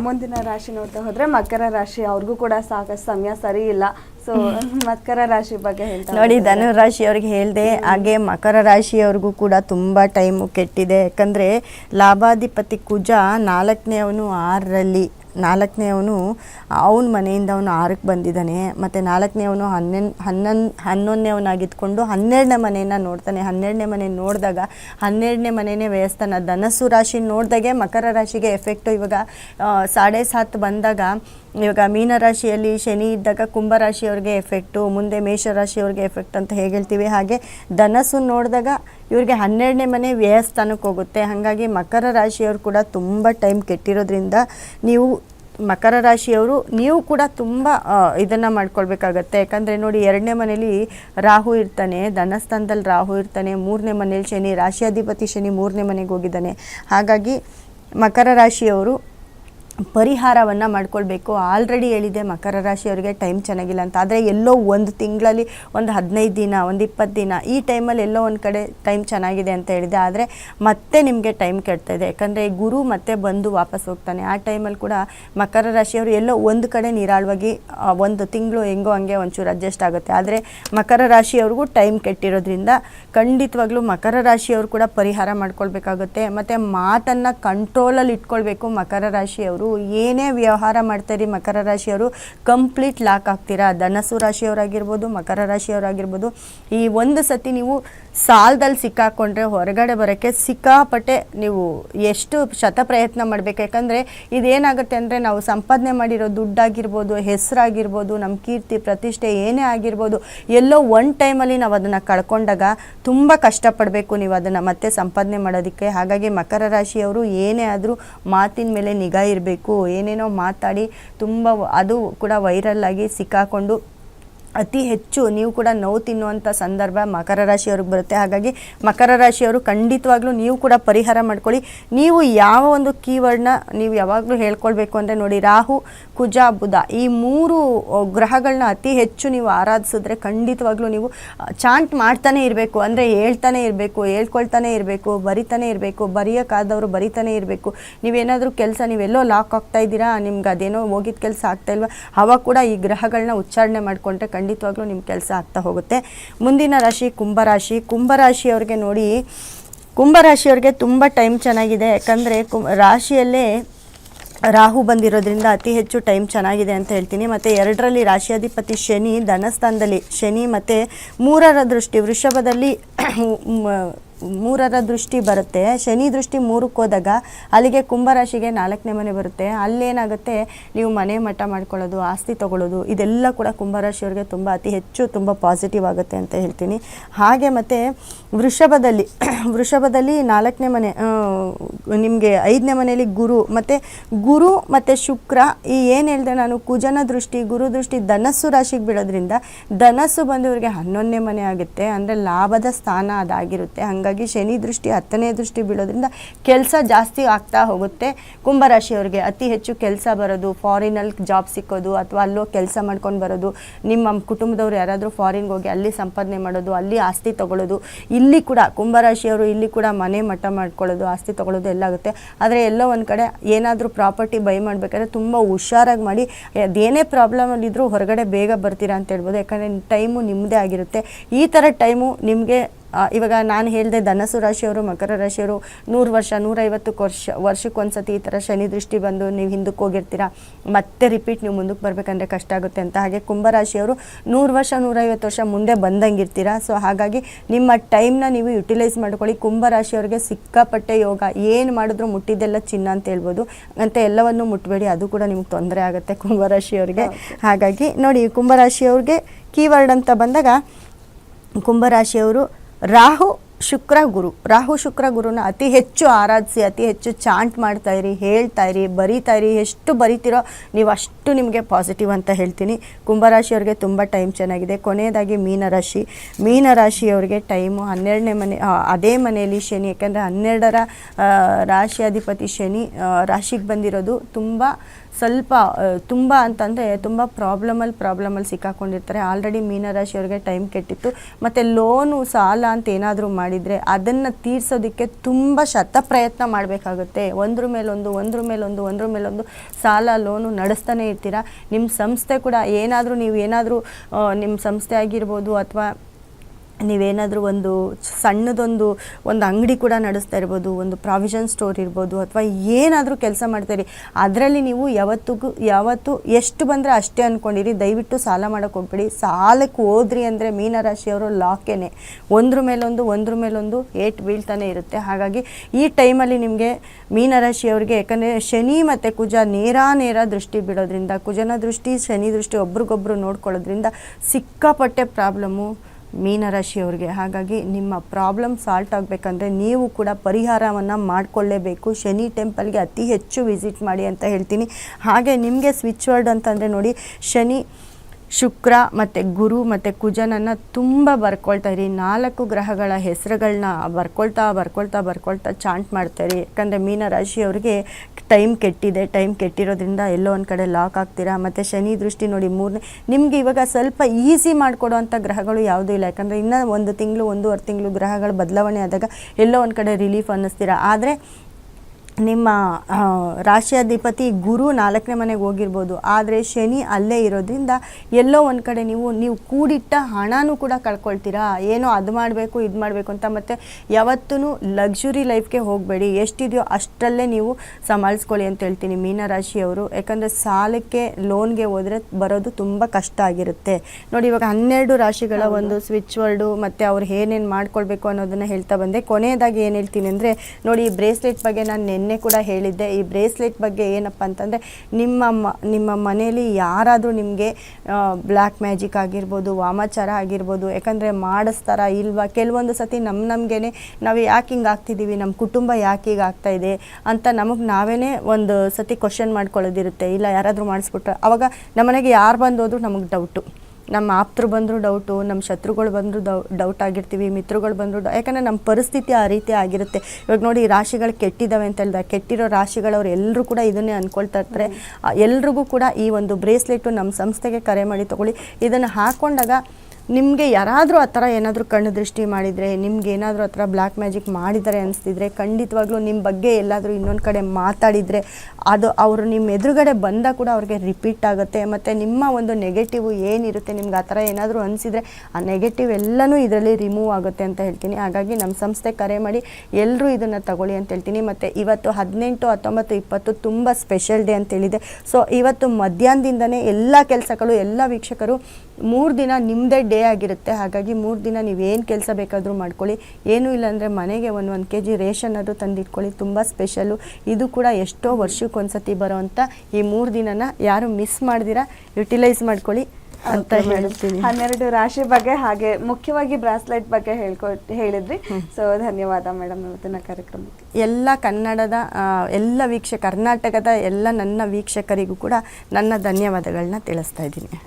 ಮುಂದಿನ ರಾಶಿ ನೋಡ್ತಾ ಹೋದರೆ ಮಕರ ರಾಶಿ. ಅವ್ರಿಗೂ ಕೂಡ ಸಾಕಷ್ಟು ಸಮಯ ಸರಿ ಇಲ್ಲ. ಸೊ ಮಕರ ರಾಶಿ ಬಗ್ಗೆ ಹೇಳ್ತಾ
ನೋಡಿ ರಾಶಿ ರಾಶಿಯವ್ರಿಗೆ ಹೇಳಿದೆ ಹಾಗೆ ಮಕರ ರಾಶಿಯವ್ರಿಗೂ ಕೂಡ ತುಂಬ ಟೈಮು ಕೆಟ್ಟಿದೆ. ಯಾಕಂದರೆ ಲಾಭಾಧಿಪತಿ ಕುಜ ನಾಲ್ಕನೇ ಅವನು ಆರರಲ್ಲಿ. ನಾಲ್ಕನೇ ಅವನು ಮನೆಯಿಂದ ಅವನು ಆರಕ್ಕೆ ಬಂದಿದ್ದಾನೆ. ಮತ್ತು ನಾಲ್ಕನೇ ಅವನು ಹನ್ನೊಂದು ಹನ್ನೊಂದು, ಹನ್ನೊಂದನೇ ಅವನಾಗಿದ್ಕೊಂಡು ಹನ್ನೆರಡನೇ ಮನೆಯನ್ನು ನೋಡ್ತಾನೆ. ಹನ್ನೆರಡನೇ ಮನೆ ನೋಡಿದಾಗ ಹನ್ನೆರಡನೇ ಮನೆಯೇ ವ್ಯಯಸ್ಥಾನ. ಧನಸ್ಸು ರಾಶಿ ನೋಡಿದಾಗೆ ಮಕರ ರಾಶಿಗೆ ಎಫೆಕ್ಟು ಇವಾಗ ಸಾಡೆ ಸಾತ್ ಬಂದಾಗ ಇವಾಗ ಮೀನರಾಶಿಯಲ್ಲಿ ಶನಿ ಇದ್ದಾಗ ಕುಂಭರಾಶಿಯವ್ರಿಗೆ ಎಫೆಕ್ಟು ಮುಂದೆ ಮೇಷರಾಶಿಯವ್ರಿಗೆ ಎಫೆಕ್ಟ್ ಅಂತ ಹೇಗೆ ಹೇಳ್ತೀವಿ? ಹಾಗೆ ಧನಸ್ಸು ನೋಡಿದಾಗ ಇವ್ರಿಗೆ ಹನ್ನೆರಡನೇ ಮನೆ ವ್ಯಯಸ್ಥಾನಕ್ಕೆ ಹೋಗುತ್ತೆ. ಹಾಗಾಗಿ ಮಕರ ರಾಶಿಯವರು ಕೂಡ ತುಂಬ ಟೈಮ್ ಕೆಟ್ಟಿರೋದ್ರಿಂದ ನೀವು ಮಕರ ರಾಶಿಯವರು, ನೀವು ಕೂಡ ತುಂಬ ಇದನ್ನು ಮಾಡ್ಕೊಳ್ಬೇಕಾಗತ್ತೆ. ಯಾಕಂದರೆ ನೋಡಿ, ಎರಡನೇ ಮನೇಲಿ ರಾಹು ಇರ್ತಾನೆ, ಧನಸ್ಥಾನದಲ್ಲಿ ರಾಹು ಇರ್ತಾನೆ, ಮೂರನೇ ಮನೇಲಿ ಶನಿ, ರಾಶಿಯಾಧಿಪತಿ ಶನಿ ಮೂರನೇ ಮನೆಗೆ ಹೋಗಿದ್ದಾನೆ. ಹಾಗಾಗಿ ಮಕರ ರಾಶಿಯವರು ಪರಿಹಾರವನ್ನು ಮಾಡ್ಕೊಳ್ಬೇಕು. ಆಲ್ರೆಡಿ ಹೇಳಿದೆ ಮಕರ ರಾಶಿಯವರಿಗೆ ಟೈಮ್ ಚೆನ್ನಾಗಿಲ್ಲ ಅಂತ. ಆದರೆ ಎಲ್ಲೋ ಒಂದು ತಿಂಗಳಲ್ಲಿ ಒಂದು ಹದಿನೈದು ದಿನ, ಒಂದು ಇಪ್ಪತ್ತು ದಿನ, ಈ ಟೈಮಲ್ಲಿ ಎಲ್ಲೋ ಒಂದು ಕಡೆ ಟೈಮ್ ಚೆನ್ನಾಗಿದೆ ಅಂತ ಹೇಳಿದೆ ಆದರೆ ಮತ್ತೆ ನಿಮಗೆ ಟೈಮ್ ಕೆಡ್ತಾ ಇದೆ. ಯಾಕಂದರೆ ಗುರು ಮತ್ತೆ ಬಂದು ವಾಪಸ್ ಹೋಗ್ತಾನೆ. ಆ ಟೈಮಲ್ಲಿ ಕೂಡ ಮಕರ ರಾಶಿಯವರು ಎಲ್ಲೋ ಒಂದು ಕಡೆ ನಿರಾಳವಾಗಿ ಒಂದು ತಿಂಗಳು ಹೆಂಗೋ ಹಂಗೆ ಒಂಚೂರು ಅಡ್ಜಸ್ಟ್ ಆಗುತ್ತೆ. ಆದರೆ ಮಕರ ರಾಶಿಯವ್ರಿಗೂ ಟೈಮ್ ಕೆಟ್ಟಿರೋದ್ರಿಂದ ಖಂಡಿತವಾಗ್ಲೂ ಮಕರ ರಾಶಿಯವರು ಕೂಡ ಪರಿಹಾರ ಮಾಡ್ಕೊಳ್ಬೇಕಾಗುತ್ತೆ. ಮತ್ತು ಮಾತನ್ನು ಕಂಟ್ರೋಲಲ್ಲಿ ಇಟ್ಕೊಳ್ಬೇಕು ಮಕರ ರಾಶಿಯವರು. ಏನೇ ವ್ಯವಹಾರ ಮಾಡ್ತೀರಿ ಮಕರ ರಾಶಿಯವರು ಕಂಪ್ಲೀಟ್ ಲಾಕ್ ಆಗ್ತೀರಾ? ಧನಸು ರಾಶಿಯವರಾಗಿರ್ಬೋದು, ಮಕರ ರಾಶಿಯವರಾಗಿರ್ಬೋದು. ಈ ಒಂದು ಸತಿ ನೀವು ಸಾಲದಲ್ಲಿ ಸಿಕ್ಕಾಕೊಂಡ್ರೆ ಹೊರಗಡೆ ಬರೋಕ್ಕೆ ಸಿಕ್ಕಾಪಟ್ಟೆ ನೀವು ಎಷ್ಟು ಶತ ಪ್ರಯತ್ನ ಮಾಡಬೇಕು. ಯಾಕಂದರೆ ಇದೇನಾಗುತ್ತೆ ಅಂದರೆ ನಾವು ಸಂಪಾದನೆ ಮಾಡಿರೋ ದುಡ್ಡಾಗಿರ್ಬೋದು, ಹೆಸರಾಗಿರ್ಬೋದು, ನಮ್ಮ ಕೀರ್ತಿ, ಪ್ರತಿಷ್ಠೆ ಏನೇ ಆಗಿರ್ಬೋದು, ಎಲ್ಲೋ ಒನ್ ಟೈಮಲ್ಲಿ ನಾವು ಅದನ್ನು ಕಳ್ಕೊಂಡಾಗ ತುಂಬ ಕಷ್ಟಪಡಬೇಕು ನೀವು ಅದನ್ನು ಮತ್ತೆ ಸಂಪಾದನೆ ಮಾಡೋದಕ್ಕೆ. ಹಾಗಾಗಿ ಮಕರ ರಾಶಿಯವರು ಏನೇ ಆದರೂ ಮಾತಿನ ಮೇಲೆ ನಿಗಾ ಇರಬೇಕು. ಏನೇನೋ ಮಾತಾಡಿ ತುಂಬ ಅದು ಕೂಡ ವೈರಲ್ ಆಗಿ ಸಿಕ್ಕಾಕೊಂಡು ಅತಿ ಹೆಚ್ಚು ನೀವು ಕೂಡ ನೋವು ತಿನ್ನುವಂಥ ಸಂದರ್ಭ ಮಕರ ರಾಶಿಯವ್ರಿಗೆ ಬರುತ್ತೆ. ಹಾಗಾಗಿ ಮಕರ ರಾಶಿಯವರು ಖಂಡಿತವಾಗ್ಲೂ ನೀವು ಕೂಡ ಪರಿಹಾರ ಮಾಡ್ಕೊಳ್ಳಿ. ನೀವು ಯಾವ ಒಂದು ಕೀವರ್ಡ್ನ ನೀವು ಯಾವಾಗಲೂ ಹೇಳ್ಕೊಳ್ಬೇಕು ಅಂದರೆ ನೋಡಿ, ರಾಹು, ಕುಜ, ಬುಧ ಈ ಮೂರು ಗ್ರಹಗಳನ್ನ ಅತಿ ಹೆಚ್ಚು ನೀವು ಆರಾಧಿಸಿದ್ರೆ ಖಂಡಿತವಾಗ್ಲೂ ನೀವು ಚಾಂಟ್ ಮಾಡ್ತಾನೆ ಇರಬೇಕು. ಅಂದರೆ ಹೇಳ್ತಾನೆ ಇರಬೇಕು, ಹೇಳ್ಕೊಳ್ತಾನೆ ಇರಬೇಕು, ಬರಿತಾನೆ ಇರಬೇಕು ಬರೆಯೋಕ್ಕಾದವರು ಬರಿತಾನೆ ಇರಬೇಕು. ನೀವೇನಾದರೂ ಕೆಲಸ ನೀವೆಲ್ಲೋ ಲಾಕ್ ಆಗ್ತಾ ಇದ್ದೀರಾ, ನಿಮ್ಗೆ ಅದೇನೋ ಹೋಗಿದ ಕೆಲಸ ಆಗ್ತಾ ಇಲ್ವಾ? ಅವಾಗ ಕೂಡ ಈ ಗ್ರಹಗಳನ್ನ ಉಚ್ಚಾರಣೆ ಮಾಡಿಕೊಂಡ್ರೆ ಖಂಡಿತವಾಗ್ಲೂ ನಿಮ್ಮ ಕೆಲಸ ಆಗ್ತಾ ಹೋಗುತ್ತೆ. ಮುಂದಿನ ರಾಶಿ ಕುಂಭರಾಶಿ. ಕುಂಭರಾಶಿಯವ್ರಿಗೆ ನೋಡಿ, ಕುಂಭರಾಶಿಯವ್ರಿಗೆ ತುಂಬ ಟೈಮ್ ಚೆನ್ನಾಗಿದೆ. ಯಾಕಂದರೆ ಕುಂ, ರಾಶಿಯಲ್ಲೇ ರಾಹು ಬಂದಿರೋದ್ರಿಂದ ಅತಿ ಹೆಚ್ಚು ಟೈಮ್ ಚೆನ್ನಾಗಿದೆ ಅಂತ ಹೇಳ್ತೀನಿ. ಮತ್ತು ಎರಡರಲ್ಲಿ ರಾಶಿಯಾಧಿಪತಿ ಶನಿ, ಧನಸ್ಥಾನದಲ್ಲಿ ಶನಿ ಮತ್ತು ಮೂರರ ದೃಷ್ಟಿ ವೃಷಭದಲ್ಲಿ ಮೂರರ ದೃಷ್ಟಿ ಬರುತ್ತೆ. ಶನಿ ದೃಷ್ಟಿ ಮೂರಕ್ಕೆ ಹೋದಾಗ ಅಲ್ಲಿಗೆ ಕುಂಭರಾಶಿಗೆ ನಾಲ್ಕನೇ ಮನೆ ಬರುತ್ತೆ. ಅಲ್ಲೇನಾಗುತ್ತೆ? ನೀವು ಮನೆ ಮಠ ಮಾಡ್ಕೊಳ್ಳೋದು, ಆಸ್ತಿ ತಗೊಳ್ಳೋದು, ಇದೆಲ್ಲ ಕೂಡ ಕುಂಭರಾಶಿಯವ್ರಿಗೆ ತುಂಬ ಅತಿ ಹೆಚ್ಚು ತುಂಬ ಪಾಸಿಟಿವ್ ಆಗುತ್ತೆ ಅಂತ ಹೇಳ್ತೀನಿ. ಹಾಗೆ ಮತ್ತು ವೃಷಭದಲ್ಲಿ ವೃಷಭದಲ್ಲಿ ನಾಲ್ಕನೇ ಮನೆ ನಿಮಗೆ ಐದನೇ ಮನೆಯಲ್ಲಿ ಗುರು, ಮತ್ತು ಗುರು ಮತ್ತು ಶುಕ್ರ, ಈ ಏನು ಹೇಳಿದೆ ನಾನು? ಕುಜನ ದೃಷ್ಟಿ, ಗುರು ದೃಷ್ಟಿ, ಧನಸ್ಸು ರಾಶಿಗೆ ಬೀಳೋದ್ರಿಂದ ಧನಸ್ಸು ಬಂದವರಿಗೆ ಹನ್ನೊಂದನೇ ಮನೆ ಆಗುತ್ತೆ. ಅಂದರೆ ಲಾಭದ ಸ್ಥಾನ ಅದಾಗಿರುತ್ತೆ. ಹಾಗಾಗಿ ಶನಿ ದೃಷ್ಟಿ ಹತ್ತನೇ ದೃಷ್ಟಿ ಬೀಳೋದ್ರಿಂದ ಕೆಲಸ ಜಾಸ್ತಿ ಆಗ್ತಾ ಹೋಗುತ್ತೆ. ಕುಂಭರಾಶಿಯವರಿಗೆ ಅತಿ ಹೆಚ್ಚು ಕೆಲಸ ಬರೋದು ಫಾರಿನಲ್ಲಿ ಜಾಬ್ ಸಿಕ್ಕೋದು ಅಥವಾ ಅಲ್ಲೋ ಕೆಲಸ ಮಾಡ್ಕೊಂಡು ಬರೋದು, ನಿಮ್ಮ ಕುಟುಂಬದವ್ರು ಯಾರಾದರೂ ಫಾರಿನ್ಗೆ ಹೋಗಿ ಅಲ್ಲಿ ಸಂಪಾದನೆ ಮಾಡೋದು, ಅಲ್ಲಿ ಆಸ್ತಿ ತಗೊಳ್ಳೋದು ಇಲ್ಲಿ ಕೂಡ ಕುಂಭರಾಶಿಯವರು ಇಲ್ಲಿ ಕೂಡ ಮನೆ ಮಠ ಮಾಡ್ಕೊಳ್ಳೋದು, ಆಸ್ತಿ ತಗೊಳ್ಳೋದು ಎಲ್ಲ ಆಗುತ್ತೆ. ಆದರೆ ಎಲ್ಲೋ ಒಂದು ಕಡೆ ಏನಾದರೂ ಪ್ರಾಪರ್ಟಿ ಬೈ ಮಾಡಬೇಕಾದ್ರೆ ತುಂಬ ಹುಷಾರಾಗಿ ಮಾಡಿ, ಅದೇನೇ ಪ್ರಾಬ್ಲಮಲ್ಲಿದ್ದರೂ ಹೊರಗಡೆ ಬೇಗ ಬರ್ತೀರಾ ಅಂತ ಹೇಳ್ಬೋದು. ಯಾಕಂದರೆ ಟೈಮು ನಿಮ್ಮದೇ ಆಗಿರುತ್ತೆ. ಈ ಥರ ಟೈಮು ನಿಮಗೆ ಇವಾಗ ನಾನು ಹೇಳಿದೆ ಧನಸು ರಾಶಿಯವರು ಮಕರ ರಾಶಿಯವರು ನೂರು ವರ್ಷ ನೂರೈವತ್ತು ವರ್ಷ ವರ್ಷಕ್ಕೊಂದ್ಸತಿ ಈ ಥರ ಶನಿ ದೃಷ್ಟಿ ಬಂದು ನೀವು ಹಿಂದಕ್ಕೆ ಹೋಗಿರ್ತೀರಾ ಮತ್ತೆ ರಿಪೀಟ್ ನೀವು ಮುಂದಕ್ಕೆ ಬರಬೇಕಂದ್ರೆ ಕಷ್ಟ ಆಗುತ್ತೆ ಅಂತ. ಹಾಗೆ ಕುಂಭರಾಶಿಯವರು ನೂರು ವರ್ಷ ನೂರೈವತ್ತು ವರ್ಷ ಮುಂದೆ ಬಂದಂಗಿರ್ತೀರಾ. ಸೊ ಹಾಗಾಗಿ ನಿಮ್ಮ ಟೈಮ್ನ ನೀವು ಯುಟಿಲೈಸ್ ಮಾಡ್ಕೊಳ್ಳಿ. ಕುಂಭರಾಶಿಯವ್ರಿಗೆ ಸಿಕ್ಕಾಪಟ್ಟೆ ಯೋಗ ಏನು ಮಾಡಿದ್ರು ಮುಟ್ಟಿದ್ದೆಲ್ಲ ಚಿನ್ನ ಅಂತ ಹೇಳ್ಬೋದು. ಅಂತ ಎಲ್ಲವನ್ನು ಮುಟ್ಟಬೇಡಿ ಅದು ಕೂಡ ನಿಮ್ಗೆ ತೊಂದರೆ ಆಗುತ್ತೆ ಕುಂಭರಾಶಿಯವ್ರಿಗೆ ಹಾಗಾಗಿ ನೋಡಿ ಕುಂಭರಾಶಿಯವ್ರಿಗೆ ಕೀವರ್ಡ್ ಅಂತ ಬಂದಾಗ ಕುಂಭರಾಶಿಯವರು ರಾಹು ಶುಕ್ರ ಗುರು. ರಾಹು ಶುಕ್ರ ಗುರುನ ಅತಿ ಹೆಚ್ಚು ಆರಾಧಿಸಿ, ಅತಿ ಹೆಚ್ಚು ಚಾಂಟ್ ಮಾಡ್ತಾ ಇರಿ, ಹೇಳ್ತಾ ಇರಿ, ಬರಿತಾ ಇರಿ, ಎಷ್ಟು ಬರಿತೀರೋ ನೀವು ಅಷ್ಟು ನಿಮಗೆ ಪಾಸಿಟಿವ್ ಅಂತ ಹೇಳ್ತೀನಿ. ಕುಂಭರಾಶಿಯವ್ರಿಗೆ ತುಂಬ ಟೈಮ್ ಚೆನ್ನಾಗಿದೆ. ಕೊನೆಯದಾಗಿ ಮೀನರಾಶಿ. ಮೀನರಾಶಿಯವ್ರಿಗೆ ಟೈಮು ಹನ್ನೆರಡನೇ ಮನೆ ಅದೇ ಮನೆಯಲ್ಲಿ ಶನಿ, ಯಾಕೆಂದರೆ ಹನ್ನೆರಡರ ರಾಶಿಯಾಧಿಪತಿ ಶನಿ ರಾಶಿಗೆ ಬಂದಿರೋದು ತುಂಬ ಸ್ವಲ್ಪ ತುಂಬ ಅಂತಂದರೆ ತುಂಬ ಪ್ರಾಬ್ಲಮಲ್ಲಿ ಪ್ರಾಬ್ಲಮಲ್ಲಿ ಸಿಕ್ಕಾಕೊಂಡಿರ್ತಾರೆ. Already ಮೀನರಾಶಿಯವ್ರಿಗೆ time ಕೆಟ್ಟಿತ್ತು. ಮತ್ತು ಲೋನು ಸಾಲ ಅಂತ ಏನಾದರೂ ಮಾಡಿದರೆ ಅದನ್ನು ತೀರಿಸೋದಕ್ಕೆ ತುಂಬ ಶತ ಪ್ರಯತ್ನ ಮಾಡಬೇಕಾಗುತ್ತೆ. ಒಂದ್ರ ಮೇಲೊಂದು ಒಂದ್ರ ಮೇಲೊಂದು ಒಂದ್ರ ಮೇಲೊಂದು ಸಾಲ, ಲೋನು ನಡೆಸ್ತಾನೆ ಇರ್ತೀರಾ. ನಿಮ್ಮ ಸಂಸ್ಥೆ ಕೂಡ ಏನಾದರೂ ನೀವು ಏನಾದರೂ ನಿಮ್ಮ ಸಂಸ್ಥೆ ಆಗಿರ್ಬೋದು ಅಥವಾ ನೀವೇನಾದರೂ ಒಂದು ಸಣ್ಣದೊಂದು ಒಂದು ಅಂಗಡಿ ಕೂಡ ನಡೆಸ್ತಾ ಇರ್ಬೋದು, ಒಂದು ಪ್ರಾವಿಷನ್ ಸ್ಟೋರ್ ಇರ್ಬೋದು ಅಥವಾ ಏನಾದರೂ ಕೆಲಸ ಮಾಡ್ತೀರಿ ಅದರಲ್ಲಿ ನೀವು ಯಾವತ್ತಿಗೂ, ಯಾವತ್ತು ಎಷ್ಟು ಬಂದರೆ ಅಷ್ಟೇ ಅಂದ್ಕೊಂಡಿರಿ ದಯವಿಟ್ಟು ಸಾಲ ಮಾಡೋಕ್ಕೆ ಹೋಗ್ಬೇಡಿ. ಸಾಲಕ್ಕೆ ಹೋದ್ರಿ ಅಂದರೆ ಮೀನರಾಶಿಯವರು ಲಾಕೇನೆ ಒಂದ್ರ ಮೇಲೊಂದು ಒಂದ್ರ ಮೇಲೊಂದು, ಏಟ್ ಬೀಳ್ತಾನೆ ಇರುತ್ತೆ. ಹಾಗಾಗಿ ಈ ಟೈಮಲ್ಲಿ ನಿಮಗೆ ಮೀನರಾಶಿಯವ್ರಿಗೆ, ಯಾಕಂದರೆ ಶನಿ ಮತ್ತು ಕುಜ ನೇರ ನೇರ ದೃಷ್ಟಿ ಬಿಡೋದ್ರಿಂದ ಕುಜನ ದೃಷ್ಟಿ, ಶನಿ ದೃಷ್ಟಿ ಒಬ್ರಿಗೊಬ್ರು ನೋಡ್ಕೊಳ್ಳೋದ್ರಿಂದ ಸಿಕ್ಕಾಪಟ್ಟೆ ಪ್ರಾಬ್ಲಮ್ಮು ಮೀನರಾಶಿಯವ್ರಿಗೆ ಹಾಗಾಗಿ ನಿಮ್ಮ ಪ್ರಾಬ್ಲಮ್ ಸಾಲ್ಟ್ ಆಗಬೇಕಂದ್ರೆ ನೀವು ಕೂಡ ಪರಿಹಾರವನ್ನು ಮಾಡಿಕೊಳ್ಳೇಬೇಕು. ಶನಿ ಟೆಂಪಲ್ಗೆ ಅತಿ ಹೆಚ್ಚು ವಿಸಿಟ್ ಮಾಡಿ ಅಂತ ಹೇಳ್ತೀನಿ. ಹಾಗೆ ನಿಮಗೆ ಸ್ವಿಚ್ ವರ್ಡ್ ಅಂತಂದರೆ ನೋಡಿ, ಶನಿ ಶುಕ್ರ ಮತ್ತು ಗುರು ಮತ್ತು ಕುಜನನ್ನು ತುಂಬ ಬರ್ಕೊಳ್ತಾ ಇರಿ. ನಾಲ್ಕು ಗ್ರಹಗಳ ಹೆಸರುಗಳನ್ನ ಬರ್ಕೊಳ್ತಾ ಬರ್ಕೊಳ್ತಾ ಬರ್ಕೊಳ್ತಾ ಚಾಂಟ್ ಮಾಡ್ತಾರೆ ಯಾಕಂದರೆ ಮೀನರಾಶಿಯವ್ರಿಗೆ ಟೈಮ್ ಕೆಟ್ಟಿದೆ. ಟೈಮ್ ಕೆಟ್ಟಿರೋದ್ರಿಂದ ಎಲ್ಲೋ ಒಂದು ಕಡೆ ಲಾಕ್ ಆಗ್ತೀರಾ? ಮತ್ತು ಶನಿ ದೃಷ್ಟಿ ನೋಡಿ ಮೂರನೇ ನಿಮಗೆ ಇವಾಗ ಸ್ವಲ್ಪ ಈಸಿ ಮಾಡಿಕೊಡೋವಂಥ ಗ್ರಹಗಳು ಯಾವುದೂ ಇಲ್ಲ. ಯಾಕಂದರೆ ಇನ್ನೂ ಒಂದು ತಿಂಗಳು, ಒಂದೂವರೆ ತಿಂಗಳು ಗ್ರಹಗಳು ಬದಲಾವಣೆ ಆದಾಗ ಎಲ್ಲೋ ಒಂದು ಕಡೆ ರಿಲೀಫ್ ಅನ್ನಿಸ್ತೀರಾ? ಆದರೆ ನಿಮ್ಮ ರಾಶಿ ರಾಶಿಯಾಧಿಪತಿ ಗುರು ನಾಲ್ಕನೇ ಮನೆಗೆ ಹೋಗಿರ್ಬೋದು. ಆದರೆ ಶನಿ ಅಲ್ಲೇ ಇರೋದ್ರಿಂದ ಎಲ್ಲೋ ಒಂದು ಕಡೆ ನೀವು ನೀವು ಕೂಡಿಟ್ಟ ಹಣನೂ ಕೂಡ ಕಳ್ಕೊಳ್ತೀರಾ? ಏನೋ ಅದು ಮಾಡಬೇಕು ಇದು ಮಾಡಬೇಕು ಅಂತ. ಮತ್ತು ಯಾವತ್ತೂ ಲಕ್ಸುರಿ ಲೈಫ್ಗೆ ಹೋಗಬೇಡಿ. ಎಷ್ಟಿದೆಯೋ ಅಷ್ಟರಲ್ಲೇ ನೀವು ಸಂಭಾಳಿಸ್ಕೊಳ್ಳಿ ಅಂತ ಹೇಳ್ತೀನಿ ಮೀನರಾಶಿಯವರು ಯಾಕಂದರೆ ಸಾಲಕ್ಕೆ ಲೋನ್ಗೆ ಹೋದರೆ ಬರೋದು ತುಂಬ ಕಷ್ಟ ಆಗಿರುತ್ತೆ. ನೋಡಿ ಇವಾಗ ಹನ್ನೆರಡು ರಾಶಿಗಳ ಒಂದು ಸ್ವಿಚ್ ವರ್ಡು ಮತ್ತು ಅವ್ರು ಏನೇನು ಮಾಡ್ಕೊಳ್ಬೇಕು ಅನ್ನೋದನ್ನು ಹೇಳ್ತಾ ಬಂದೆ. ಕೊನೆಯದಾಗಿ ಏನು ಹೇಳ್ತೀನಿ ಅಂದರೆ ನೋಡಿ ಈ ಬ್ರೇಸ್ಲೆಟ್ ಬಗ್ಗೆ ನಾನು ನಿನ್ನೆ ಕೂಡ ಹೇಳಿದ್ದೆ, ಈ ಬ್ರೇಸ್ಲೆಟ್ ಬಗ್ಗೆ ಏನಪ್ಪ ಅಂತಂದರೆ ನಿಮ್ಮ ಮ, ನಿಮ್ಮ ಮನೆಯಲ್ಲಿ ಯಾರಾದರೂ ನಿಮಗೆ ಬ್ಲ್ಯಾಕ್ ಮ್ಯಾಜಿಕ್ ಆಗಿರ್ಬೋದು, ವಾಮಾಚಾರ ಆಗಿರ್ಬೋದು, ಯಾಕಂದರೆ ಮಾಡಿಸ್ತಾರ ಇಲ್ವಾ? ಕೆಲವೊಂದು ಸತಿ ನಮ್ಮ ನಮಗೇನೆ ನಾವು ಯಾಕೆ ಹಿಂಗೆ ಆಗ್ತಿದ್ದೀವಿ ನಮ್ಮ ಕುಟುಂಬ ಯಾಕೆ ಹೀಗೆ ಇದೆ ಅಂತ ನಮಗೆ ನಾವೇ ಒಂದು ಸತಿ ಕ್ವಶನ್ ಮಾಡ್ಕೊಳ್ಳೋದಿರುತ್ತೆ. ಇಲ್ಲ ಯಾರಾದರೂ ಮಾಡಿಸ್ಬಿಟ್ರೆ, ಅವಾಗ ನಮ್ಮನೆಗೆ ಯಾರು ಬಂದು ಹೋದ್ರು ನಮಗೆ ಡೌಟು ನಮ್ಮ ಆಪ್ತರು ಬಂದರೂ ಡೌಟು ನಮ್ಮ ಶತ್ರುಗಳು ಬಂದರೂ ಡೌ ಡೌಟ್ ಆಗಿರ್ತೀವಿ ಮಿತ್ರಗಳು ಬಂದರೂ ಯಾಕಂದರೆ ನಮ್ಮ ಪರಿಸ್ಥಿತಿ ಆ ರೀತಿ ಆಗಿರುತ್ತೆ. ಇವಾಗ ನೋಡಿ ರಾಶಿಗಳು ಕೆಟ್ಟಿದ್ದಾವೆ ಅಂತ ಹೇಳಿದ ಕೆಟ್ಟಿರೋ ರಾಶಿಗಳವ್ರು ಎಲ್ಲರೂ ಕೂಡ ಇದನ್ನೇ ಅಂದ್ಕೊಳ್ತಾ ಇರ್ತಾರೆ. ಎಲ್ರಿಗೂ ಕೂಡ ಈ ಒಂದು ಬ್ರೇಸ್ಲೆಟು ನಮ್ಮ ಸಂಸ್ಥೆಗೆ ಕರೆ ಮಾಡಿ ತೊಗೊಳ್ಳಿ. ಇದನ್ನು ಹಾಕ್ಕೊಂಡಾಗ ನಿಮಗೆ ಯಾರಾದರೂ ಆ ಥರ ಏನಾದರೂ ಕಣ್ಣು ದೃಷ್ಟಿ ಮಾಡಿದರೆ, ನಿಮ್ಗೆ ಏನಾದರೂ ಆ ಥರ ಬ್ಲ್ಯಾಕ್ ಮ್ಯಾಜಿಕ್ ಮಾಡಿದ್ದಾರೆ ಅನಿಸ್ತಿದ್ರೆ, ಖಂಡಿತವಾಗ್ಲೂ ನಿಮ್ಮ ಬಗ್ಗೆ ಎಲ್ಲಾದರೂ ಇನ್ನೊಂದು ಕಡೆ ಮಾತಾಡಿದರೆ, ಅದು ಅವರು ನಿಮ್ಮ ಎದುರುಗಡೆ ಬಂದಾಗ ಕೂಡ ಅವ್ರಿಗೆ ರಿಪೀಟ್ ಆಗುತ್ತೆ. ಮತ್ತು ನಿಮ್ಮ ಒಂದು ನೆಗೆಟಿವ್ ಏನಿರುತ್ತೆ, ನಿಮ್ಗೆ ಆ ಥರ ಏನಾದರೂ ಅನಿಸಿದರೆ, ಆ ನೆಗೆಟಿವ್ ಎಲ್ಲನೂ ಇದರಲ್ಲಿ ರಿಮೂವ್ ಆಗುತ್ತೆ ಅಂತ ಹೇಳ್ತೀನಿ. ಹಾಗಾಗಿ ನಮ್ಮ ಸಂಸ್ಥೆ ಕರೆ ಮಾಡಿ ಎಲ್ಲರೂ ಇದನ್ನು ತಗೊಳ್ಳಿ ಅಂತ ಹೇಳ್ತೀನಿ. ಮತ್ತು ಇವತ್ತು ಹದಿನೆಂಟು, ಹತ್ತೊಂಬತ್ತು, ಇಪ್ಪತ್ತು ತುಂಬ ಸ್ಪೆಷಲ್ ಡೇ ಅಂತೇಳಿದೆ ಸೊ ಇವತ್ತು ಮಧ್ಯಾಹ್ನದಿಂದನೇ ಎಲ್ಲ ಕೆಲಸಗಳು, ಎಲ್ಲ ವೀಕ್ಷಕರು ಮೂರು ದಿನ ನಿಮ್ಮದೇ ಡೇ ಆಗಿರುತ್ತೆ ಹಾಗಾಗಿ ಮೂರು ದಿನ ನೀವೇನು ಕೆಲಸ ಬೇಕಾದರೂ ಮಾಡ್ಕೊಳ್ಳಿ. ಏನೂ ಇಲ್ಲಾಂದರೆ ಮನೆಗೆ ಒಂದು ಒಂದು ಕೆ ಜಿ ರೇಷನ್ ಅದು ತಂದಿಟ್ಕೊಳ್ಳಿ ತುಂಬ ಸ್ಪೆಷಲು. ಇದು ಕೂಡ ಎಷ್ಟೋ ವರ್ಷಕ್ಕೊಂದ್ಸತಿ ಬರೋವಂಥ ಈ ಮೂರು ದಿನನ ಯಾರು ಮಿಸ್ ಮಾಡ್ದಿರಾ ಯುಟಿಲೈಸ್ ಮಾಡ್ಕೊಳ್ಳಿ ಅಂತ ಹೇಳ್ತೀನಿ.
ಹನ್ನೆರಡು ರಾಶಿ ಬಗ್ಗೆ ಹಾಗೆ ಮುಖ್ಯವಾಗಿ ಬ್ರಾಸ್ಲೆಟ್ ಬಗ್ಗೆ ಹೇಳ್ಕೊ ಹೇಳಿದ್ರಿ. ಸೊ ಧನ್ಯವಾದ ಮೇಡಮ್ ಇವತ್ತಿನ ಕಾರ್ಯಕ್ರಮಕ್ಕೆ.
ಎಲ್ಲ ಕನ್ನಡದ ಎಲ್ಲ ವೀಕ್ಷ ಕರ್ನಾಟಕದ ಎಲ್ಲ ನನ್ನ ವೀಕ್ಷಕರಿಗೂ ಕೂಡ ನನ್ನ ಧನ್ಯವಾದಗಳನ್ನ ತಿಳಿಸ್ತಾ ಇದ್ದೀನಿ.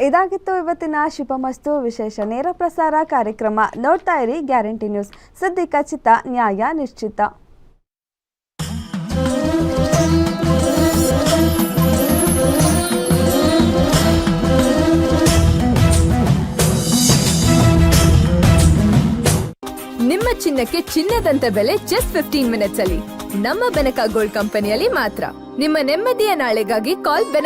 ಇದಾಗಿತ್ತು ಇವತ್ತಿನ ಶುಭಮಸ್ತು ವಿಶೇಷ ನೇರ ಪ್ರಸಾರ ಕಾರ್ಯಕ್ರಮ. ನೋಡ್ತಾ ಇರಿ ಗ್ಯಾರಂಟಿ ನ್ಯೂಸ್. ಸುದ್ದಿ ಖಚಿತ, ನ್ಯಾಯ ನಿಶ್ಚಿತ.
ನಿಮ್ಮ ಚಿನ್ನಕ್ಕೆ ಚಿನ್ನದಂತ ಬೆಲೆ ಜಸ್ಟ್ ಫಿಫ್ಟೀನ್ ಮಿನಿಟ್ಸ್ ಅಲ್ಲಿ. ನಮ್ಮ ಬೆನಕ ಗೋಲ್ಡ್ ಕಂಪನಿಯಲ್ಲಿ ಮಾತ್ರ. ನಿಮ್ಮ ನೆಮ್ಮದಿಯ ನಾಳೆಗಾಗಿ ಕಾಲ್ ಬೆನಕ